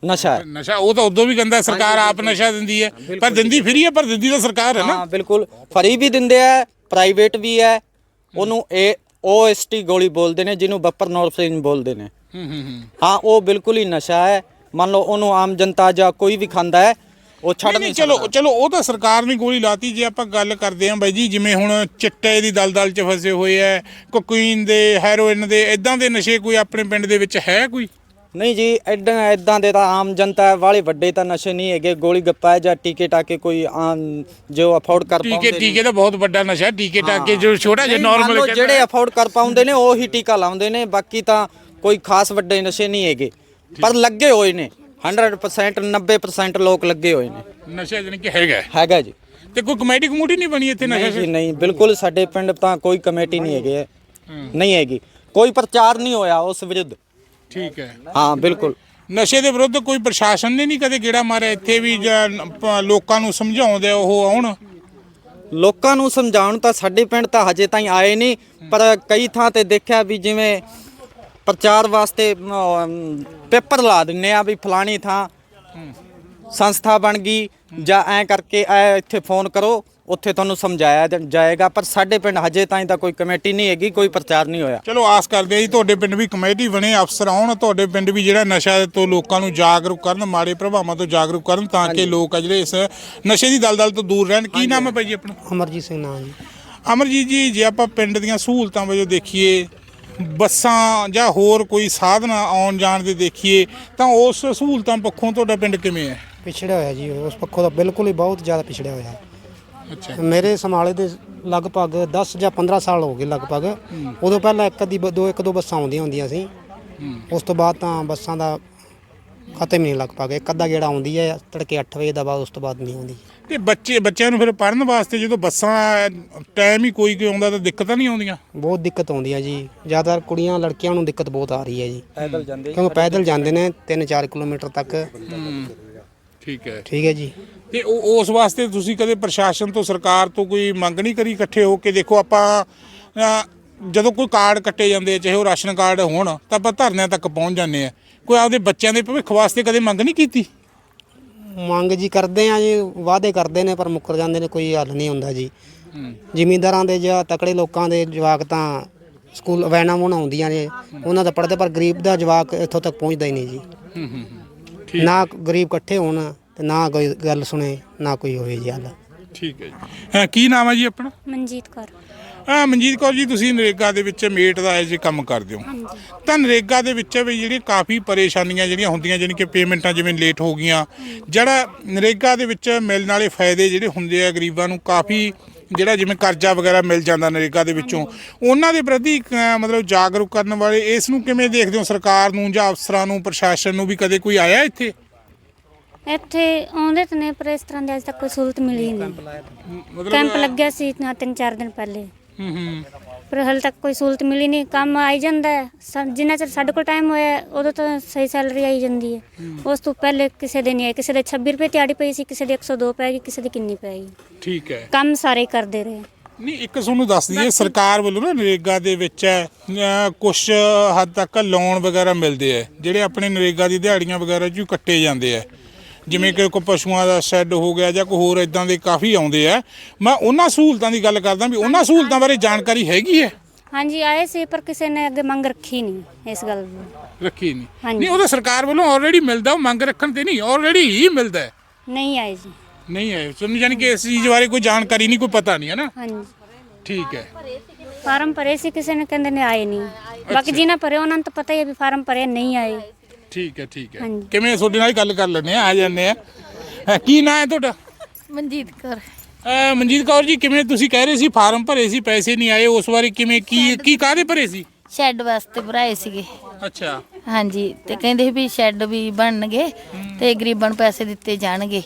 ਨਸ਼ਾ ਹੈ। ਨਸ਼ਾ ਉਹ ਤਾਂ ਉਦੋਂ ਵੀ ਗੰਦਾ ਹੈ, ਸਰਕਾਰ ਆਪ ਨਸ਼ਾ ਦਿੰਦੀ ਹੈ ਪਰ ਦਿੰਦੀ ਫਰੀ ਹੈ ਪਰ ਦਿੰਦੀ ਤਾਂ ਸਰਕਾਰ ਹੈ ਨਾ। ਹਾਂ ਬਿਲਕੁਲ। ਫਰੀ ਵੀ ਦਿੰਦੇ ਆ ਪ੍ਰਾਈਵੇਟ ਵੀ ਹੈ। ਉਹਨੂੰ ਇਹ ਓਐਸਟੀ ਗੋਲੀ ਬੋਲਦੇ ਨੇ ਜਿਹਨੂੰ ਬੱਪਰ ਨੋਰਫਿਨ ਬੋਲਦੇ ਨੇ। ਹੂੰ ਹੂੰ ਹੂੰ। ਹਾਂ ਉਹ ਬਿਲਕੁਲ ਹੀ ਨਸ਼ਾ ਹੈ। ਮੰਨ ਲਓ ਉਹਨੂੰ ਆਮ ਜਨਤਾ ਜਾਂ ਕੋਈ ਵੀ ਖਾਂਦਾ ਹੈ ਉਹ ਛੱਡ ਨਹੀਂ ਚਲੋ ਚਲੋ ਉਹ ਤਾਂ ਸਰਕਾਰ ਨੇ ਗੋਲੀ ਲਾਤੀ ਜੇ ਆਪਾਂ ਗੱਲ ਕਰਦੇ ਆਂ ਬਾਈ ਜੀ ਜਿਵੇਂ ਹੁਣ ਚਿੱਟੇ ਦੀ ਦਲਦਲ 'ਚ ਫਸੇ ਹੋਏ ਐ ਕੋਕੀਨ ਦੇ ਹੈਰੋਇਨ ਦੇ ਇਦਾਂ ਦੇ ਨਸ਼ੇ ਕੋਈ ਆਪਣੇ ਪਿੰਡ ਦੇ ਵਿੱਚ ਹੈ ਕੋਈ? ਨਹੀਂ ਜੀ ਐਦਾਂ ਐਦਾਂ ਦੇ ਤਾਂ ਆਮ ਜਨਤਾ ਵਾਲੇ ਵੱਡੇ ਤਾਂ ਨਸ਼ੇ ਨਹੀਂ ਹੈਗੇ ਗੋਲੀ ਗੱਪਾ ਜਾਂ ਟੀਕੇ ਟਾਕੇ ਕੋਈ ਆਮ ਜੋ ਅਫੋਰਡ ਕਰ ਟੀਕੇ ਪਾਉਂਦੇ ਟੀਕੇ ਤਾਂ ਬਹੁਤ ਵੱਡਾ ਨਸ਼ਾ ਟੀਕੇ ਟਾਕੇ ਜੋ ਛੋਟਾ ਜਿਹਾ ਨਾਰਮਲ ਜਿਹੜੇ ਅਫੋਰਡ ਕਰ ਪਾਉਂਦੇ ਨੇ ਉਹ ਹੀ ਟੀਕਾ ਲਾਉਂਦੇ ਨੇ ਬਾਕੀ ਤਾਂ ਕੋਈ ਖਾਸ ਵੱਡੇ ਨਸ਼ੇ ਨਹੀਂ ਹੈਗੇ। ਪਰ ਲੱਗੇ ਹੋਏ ਨੇ। 100% 90% ਲੋਕ ਲੱਗੇ ਹੋਏ ਨੇ। ਨਸ਼ਾ ਜਾਨੀ ਕਿ ਹੈਗਾ ਹੈ। ਹੈਗਾ ਜੀ। ਤੇ ਕੋਈ ਕਮੇਟੀ ਕਮੂਟੀ ਨਹੀਂ ਬਣੀ ਇੱਥੇ ਨਸ਼ਾ ਨਹੀਂ ਜੀ ਨਹੀਂ ਬਿਲਕੁਲ ਸਾਡੇ ਪਿੰਡ ਤਾਂ ਕੋਈ ਕਮੇਟੀ ਨਹੀਂ ਹੈਗੇ ਨਹੀਂ ਹੈਗੀ। ਕੋਈ ਪ੍ਰਚਾਰ ਨਹੀਂ ਹੋਇਆ ਉਸ ਵਿਰੁੱਧ। ਠੀਕ ਹੈ। ਹਾਂ ਬਿਲਕੁਲ। ਨਸ਼ੇ ਦੇ ਵਿਰੁੱਧ ਕੋਈ ਪ੍ਰਸ਼ਾਸਨ ਨੇ ਨਹੀਂ ਕਦੇ ਗੇੜਾ ਮਾਰਿਆ? ਇੱਥੇ ਵੀ ਜਾਂ ਲੋਕਾਂ ਨੂੰ ਸਮਝਾਉਂਦੇ ਉਹ ਆਉਣ? ਲੋਕਾਂ ਨੂੰ ਸਮਝਾਉਣ ਤਾਂ ਸਾਡੇ ਪਿੰਡ ਤਾਂ ਹਜੇ ਤਾਈਂ ਆਏ ਨਹੀਂ ਪਰ ਕਈ ਥਾਂ ਤੇ ਦੇਖਿਆ ਵੀ ਜਿਵੇਂ ਪ੍ਰਚਾਰ ਵਾਸਤੇ ਪੇਪਰ ਲਾ ਦਿੰਨੇ ਆ ਵੀ ਫਲਾਣੀ ਥਾਂ ਸੰਸਥਾ ਬਣ ਗਈ ਜਾਂ ਐ ਕਰਕੇ ਐ ਇੱਥੇ ਫੋਨ ਕਰੋ ਉੱਥੇ ਤੁਹਾਨੂੰ ਸਮਝਾਇਆ ਜਾਏਗਾ। ਪਰ ਸਾਡੇ ਪਿੰਡ ਹਜੇ ਤਾਈਂ ਤਾਂ ਕੋਈ ਕਮੇਟੀ ਨਹੀਂ ਹੈਗੀ ਕੋਈ ਪ੍ਰਚਾਰ ਨਹੀਂ ਹੋਇਆ। ਚਲੋ ਆਸ ਕਰਦੇ ਆ ਜੀ ਤੁਹਾਡੇ ਪਿੰਡ ਵੀ ਕਮੇਟੀ ਬਣੇ ਅਫਸਰ ਆਉਣ ਤੁਹਾਡੇ ਪਿੰਡ ਵੀ ਜਿਹੜਾ ਨਸ਼ਾ ਤੋਂ ਲੋਕਾਂ ਨੂੰ ਜਾਗਰੂਕ ਕਰਨ ਮਾੜੇ ਪ੍ਰਭਾਵਾਂ ਤੋਂ ਜਾਗਰੂਕ ਕਰਨ ਤਾਂ ਕਿ ਲੋਕ ਆ ਜਿਹੜੇ ਇਸ ਨਸ਼ੇ ਦੀ ਦਲਦਲ ਤੋਂ ਦੂਰ ਰਹਿਣ। ਕੀ ਨਾਮ ਹੈ ਭਾਈ ਜੀ ਆਪਣਾ? ਅਮਰਜੀਤ ਸਿੰਘ ਨਾਮ ਜੀ। ਅਮਰਜੀਤ ਜੀ ਜੇ ਆਪਾਂ ਪਿੰਡ ਦੀਆਂ ਸਹੂਲਤਾਂ ਵਜੋਂ ਦੇਖੀਏ ਬੱਸਾਂ ਜਾਂ ਹੋਰ ਕੋਈ ਸਾਧਨ ਆਉਣ ਜਾਣ ਦੇ ਦੇਖੀਏ ਤਾਂ ਉਸ ਸਹੂਲਤਾਂ ਪੱਖੋਂ ਤੁਹਾਡਾ ਪਿੰਡ ਕਿਵੇਂ ਹੈ? ਪਿਛੜਿਆ ਹੋਇਆ ਜੀ ਉਸ ਪੱਖੋਂ ਤਾਂ ਬਿਲਕੁਲ ਹੀ ਬਹੁਤ ਜ਼ਿਆਦਾ ਪਿਛੜਿਆ ਹੋਇਆ। ਅੱਛਾ। ਮੇਰੇ ਸਮਾਲੇ ਦੇ ਲਗਭਗ 10 ਜਾਂ 15 ਸਾਲ ਹੋ ਗਏ ਲਗਭਗ। ਉਦੋਂ ਪਹਿਲਾਂ ਇੱਕ ਅੱਧੀ ਬ- ਦੋ ਇੱਕ ਦੋ ਬੱਸਾਂ ਆਉਂਦੀਆਂ ਹੁੰਦੀਆਂ ਸੀ। ਉਸ ਤੋਂ ਬਾਅਦ ਤਾਂ ਬੱਸਾਂ ਦਾ ਖਤਮ ਹੀ ਨਹੀਂ ਲਗਭਗ ਇੱਕ ਅੱਧਾ ਗੇੜਾ ਆਉਂਦੀ ਹੈ ਤੜਕੇ 8 ਵਜੇ ਦਾ ਬਾਅਦ ਉਸ ਤੋਂ ਬਾਅਦ ਨਹੀਂ ਆਉਂਦੀ। ਤੇ ਬੱਚੇ ਬੱਚਿਆਂ ਨੂੰ ਫਿਰ ਪੜ੍ਹਨ ਵਾਸਤੇ ਜਦੋਂ ਬੱਸਾਂ ਟਾਈਮ ਹੀ ਕੋਈ ਕੋਈ ਆਉਂਦਾ ਤਾਂ ਦਿੱਕਤਾਂ ਨਹੀਂ ਆਉਂਦੀਆਂ? ਬਹੁਤ ਦਿੱਕਤ ਆਉਂਦੀ ਹੈ ਜੀ। ਜ਼ਿਆਦਾਤਰ ਕੁੜੀਆਂ ਲੜਕੀਆਂ ਨੂੰ ਦਿੱਕਤ ਬਹੁਤ ਆ ਰਹੀ ਹੈ ਜੀ। ਪੈਦਲ ਜਾਂਦੇ ਕਿਉਂਕਿ ਪੈਦਲ ਜਾਂਦੇ ਨੇ 3-4 ਕਿਲੋਮੀਟਰ ਤੱਕ। ਠੀਕ ਹੈ। ਠੀਕ ਹੈ ਜੀ। ਤੇ ਉਹ ਉਸ ਵਾਸਤੇ ਤੁਸੀਂ ਕਦੇ ਪ੍ਰਸ਼ਾਸਨ ਤੋਂ ਸਰਕਾਰ ਤੋਂ ਕੋਈ ਮੰਗ ਨਹੀਂ ਕਰੀ ਇਕੱਠੇ ਹੋ ਕੇ? ਦੇਖੋ ਆਪਾਂ ਜਦੋਂ ਕੋਈ ਕਾਰਡ ਕੱਟੇ ਜਾਂਦੇ ਆ ਚਾਹੇ ਉਹ ਰਾਸ਼ਨ ਕਾਰਡ ਹੋਣ ਤਾਂ ਆਪਾਂ ਧਰਨਿਆਂ ਤੱਕ ਪਹੁੰਚ ਜਾਂਦੇ ਆ। ਕੋਈ ਆਪਦੇ ਬੱਚਿਆਂ ਦੇ ਭਵਿੱਖ ਵਾਸਤੇ ਕਦੇ ਮੰਗ ਨਹੀਂ ਕੀਤੀ? ਮੰਗ ਜੀ ਕਰਦੇ ਆ ਜੀ ਵਾਅਦੇ ਕਰਦੇ ਨੇ ਪਰ ਮੁੱਕਰ ਜਾਂਦੇ ਨੇ ਕੋਈ ਹੱਲ ਨਹੀਂ ਹੁੰਦਾ ਜੀ। ਜ਼ਿਮੀਂਦਾਰਾਂ ਦੇ ਜਾਂ ਤਕੜੇ ਲੋਕਾਂ ਦੇ ਜਵਾਕ ਤਾਂ ਸਕੂਲ ਵੈਨਾਂ ਵੂਨਾਂ ਆਉਂਦੀਆਂ ਨੇ ਉਹਨਾਂ ਦਾ ਪੜਦੇ ਪਰ ਗਰੀਬ ਦਾ ਜਵਾਕ ਇੱਥੋਂ ਤੱਕ ਪਹੁੰਚਦਾ ਹੀ ਨਹੀਂ ਜੀ। ਨਾ ਗਰੀਬ ਇਕੱਠੇ ਹੋਣ ਤੇ ਨਾ ਕੋਈ ਗੱਲ ਸੁਣੇ ਨਾ ਕੋਈ ਹੋਵੇ ਜੀ ਹੱਲ। ਠੀਕ ਹੈ ਜੀ। ਹਾਂ ਕੀ ਨਾਮ ਹੈ ਜੀ ਆਪਣਾ? ਮਨਜੀਤ ਕੌਰ। ਅਹ ਮਨਜੀਤ ਕੌਰ ਜੀ ਤੁਸੀਂ ਨਰੇਗਾ ਦੇ ਵਿੱਚ ਮੇਟ ਦਾ ਐਜ ਕੰਮ ਕਰਦੇ ਹੋ। ਤਾਂ ਨਰੇਗਾ ਦੇ ਵਿੱਚ ਵੀ ਜਿਹੜੀ ਕਾਫੀ ਪਰੇਸ਼ਾਨੀਆਂ ਜਿਹੜੀਆਂ ਹੁੰਦੀਆਂ ਜਾਣੀ ਕਿ ਪੇਮੈਂਟਾਂ ਜਿਵੇਂ ਲੇਟ ਹੋ ਗਈਆਂ ਜਿਹੜਾ ਨਰੇਗਾ ਦੇ ਵਿੱਚ ਮਿਲਣ ਵਾਲੇ ਫਾਇਦੇ ਜਿਹੜੇ ਹੁੰਦੇ ਆ ਗਰੀਬਾਂ ਨੂੰ ਕਾਫੀ ਜਿਹੜਾ ਜਿਵੇਂ ਕਰਜ਼ਾ ਵਗੈਰਾ ਮਿਲ ਜਾਂਦਾ ਨਰੇਗਾ ਦੇ ਵਿੱਚੋਂ। ਉਹਨਾਂ ਦੇ ਪ੍ਰਤੀ ਮਤਲਬ ਜਾਗਰੂਕ ਕਰਨ ਵਾਲੇ ਇਸ ਨੂੰ ਕਿਵੇਂ ਦੇਖਦੇ ਹੋ ਸਰਕਾਰ ਨੂੰ ਜਾਂ ਅਫਸਰਾਂ ਨੂੰ ਪ੍ਰਸ਼ਾਸਨ ਨੂੰ ਵੀ ਕਦੇ ਕੋਈ ਆਇਆ ਇੱਥੇ? ਇੱਥੇ ਆਉਂਦੇ ਤਾਂ ਨੇ ਪਰ ਇਸ ਤਰ੍ਹਾਂ ਦੀ ਅਜੇ ਤੱਕ ਕੋਈ ਸਹੂਲਤ ਮਿਲੀ ਨਹੀਂ। ਕੈਂਪ ਲੱਗਿਆ ਸੀ ਤਿੰਨ ਚਾਰ ਦਿਨ ਪਹਿਲੇ। ਹੂੰ ਹੂੰ ਪਰ ਹਾਲੇ ਤੱਕ ਕੋਈ ਸਹੂਲਤ ਮਿਲੀ ਨਹੀਂ ਕੰਮ ਆਈ ਜਾਂਦਾ ਹੈ। ਸਾ- ਜਿੰਨਾ ਚਿਰ ਸਾਡੇ ਕੋਲ ਟਾਈਮ ਹੋਇਆ ਹੈ, ਉਦੋਂ ਤਾਂ ਸਹੀ ਸੈਲਰੀ ਆਈ ਜਾਂਦੀ ਹੈ। ਉਸ ਤੋਂ ਪਹਿਲੇ ਕਿਸੇ ਦੇ ਨਹੀਂ ਆਈ। ਕਿਸੇ ਦੇ 26 ਰੁਪਏ ਦਿਹਾੜੀ ਪਈ ਸੀ ਕਿਸੇ ਦੇ 102 ਪੈ ਗਈ ਕਿਸੇ ਦੀ ਕਿੰਨੀ ਪੈ ਗਈ। ਠੀਕ ਹੈ। ਕੰਮ ਸਾਰੇ ਕਰਦੇ ਰਹੇ। ਨਹੀਂ ਇੱਕ ਤੁਹਾਨੂੰ ਦੱਸ ਦਈਏ ਸਰਕਾਰ ਵੱਲੋਂ ਨਾ ਨਰੇਗਾ ਦੇ ਵਿੱਚ ਕੁਝ ਹੱਦ ਤੱਕ ਲੋਨ ਵਗੈਰਾ ਮਿਲਦੇ ਆ ਜਿਹੜੇ ਆਪਣੇ ਨਰੇਗਾ ਦੀ ਦਿਹਾੜੀਆਂ ਵਗੈਰਾ ਚ ਕੱਟੇ ਜਾਂਦੇ ਆ ਜਿਵੇਂ ਕਿ ਕੋਈ ਪਸ਼ੂਆਂ ਦਾ ਸ਼ੈੱਡ ਹੋ ਗਿਆ ਜਾਂ ਕੋਈ ਹੋਰ ਇਦਾਂ ਦੇ ਕਾਫੀ ਆਉਂਦੇ ਆ ਮੈਂ ਉਹਨਾਂ ਸਹੂਲਤਾਂ ਦੀ ਗੱਲ ਕਰਦਾ ਵੀ ਉਹਨਾਂ ਸਹੂਲਤਾਂ ਬਾਰੇ ਜਾਣਕਾਰੀ ਹੈਗੀ ਹੈ? ਹਾਂਜੀ ਆਏ ਸੀ ਪਰ ਕਿਸੇ ਨੇ ਅੱਗੇ ਮੰਗ ਰੱਖੀ ਨਹੀਂ ਇਸ ਗੱਲ ਦੀ। ਰੱਖੀ ਨਹੀਂ। ਹਾਂਜੀ। ਨਹੀਂ ਉਹਦਾ ਸਰਕਾਰ ਵੱਲੋਂ ਆਲਰੇਡੀ ਮਿਲਦਾ ਉਹ ਮੰਗ ਰੱਖਣ ਤੇ ਨਹੀਂ ਆਲਰੇਡੀ ਹੀ ਮਿਲਦਾ ਹੈ। ਨਹੀਂ ਆਏ ਜੀ। ਨਹੀਂ ਹੈ ਤੁਹਾਨੂੰ ਜਾਨੀ ਕਿ ਇਸ ਚੀਜ਼ ਬਾਰੇ ਕੋਈ ਜਾਣਕਾਰੀ ਨਹੀਂ ਕੋਈ ਪਤਾ ਨਹੀਂ ਹੈ ਨਾ ਹਾਂਜੀ। ਠੀਕ ਹੈ। ਫਾਰਮ ਭਰੇ ਸੀ ਕਿਸੇ ਨੇ ਕਹਿੰਦੇ ਨੇ ਆਏ ਨਹੀਂ। ਬਾਕੀ ਜਿਨ੍ਹਾਂ ਭਰੇ ਉਹਨਾਂ ਨੂੰ ਤਾਂ ਪਤਾ ਹੀ ਹੈ ਵੀ ਫਾਰਮ ਭਰੇ ਨਹੀਂ ਆਏ। ਠੀਕ ਹੈ ਠੀਕ ਹੈ। ਹਾਂਜੀ। ਕਿਵੇਂ ਤੁਹਾਡੇ ਨਾਲ ਗੱਲ ਕਰ ਲੈਂਦੇ ਆ ਆ ਜਾਂਦੇ ਆ ਅਹ ਕੀ ਨਾਂ ਹੈ ਤੁਹਾਡਾ? ਮਨਜੀਤ ਕੌਰ। ਅਹ ਮਨਜੀਤ ਕੌਰ ਜੀ ਕਿਵੇਂ ਤੁਸੀਂ ਕਹਿ ਰਹੇ ਸੀ ਫਾਰਮ ਭਰੇ ਸੀ ਪੈਸੇ ਨਹੀਂ ਆਏ ਉਸ ਬਾਰੇ ਕਿਵੇਂ ਕੀ ਕੀ ਕਾਹਦੇ ਭਰੇ ਸੀ? ਸ਼ੈੱਡ ਵਾਸਤੇ ਭਰਾਏ ਸੀਗੇ। ਅੱਛਾ। ਹਾਂਜੀ ਤੇ ਕਹਿੰਦੇ ਸੀ ਵੀ ਸ਼ੈੱਡ ਵੀ ਬਣਨਗੇ ਤੇ ਗਰੀਬਾਂ ਨੂੰ ਪੈਸੇ ਦਿੱਤੇ ਜਾਣਗੇ।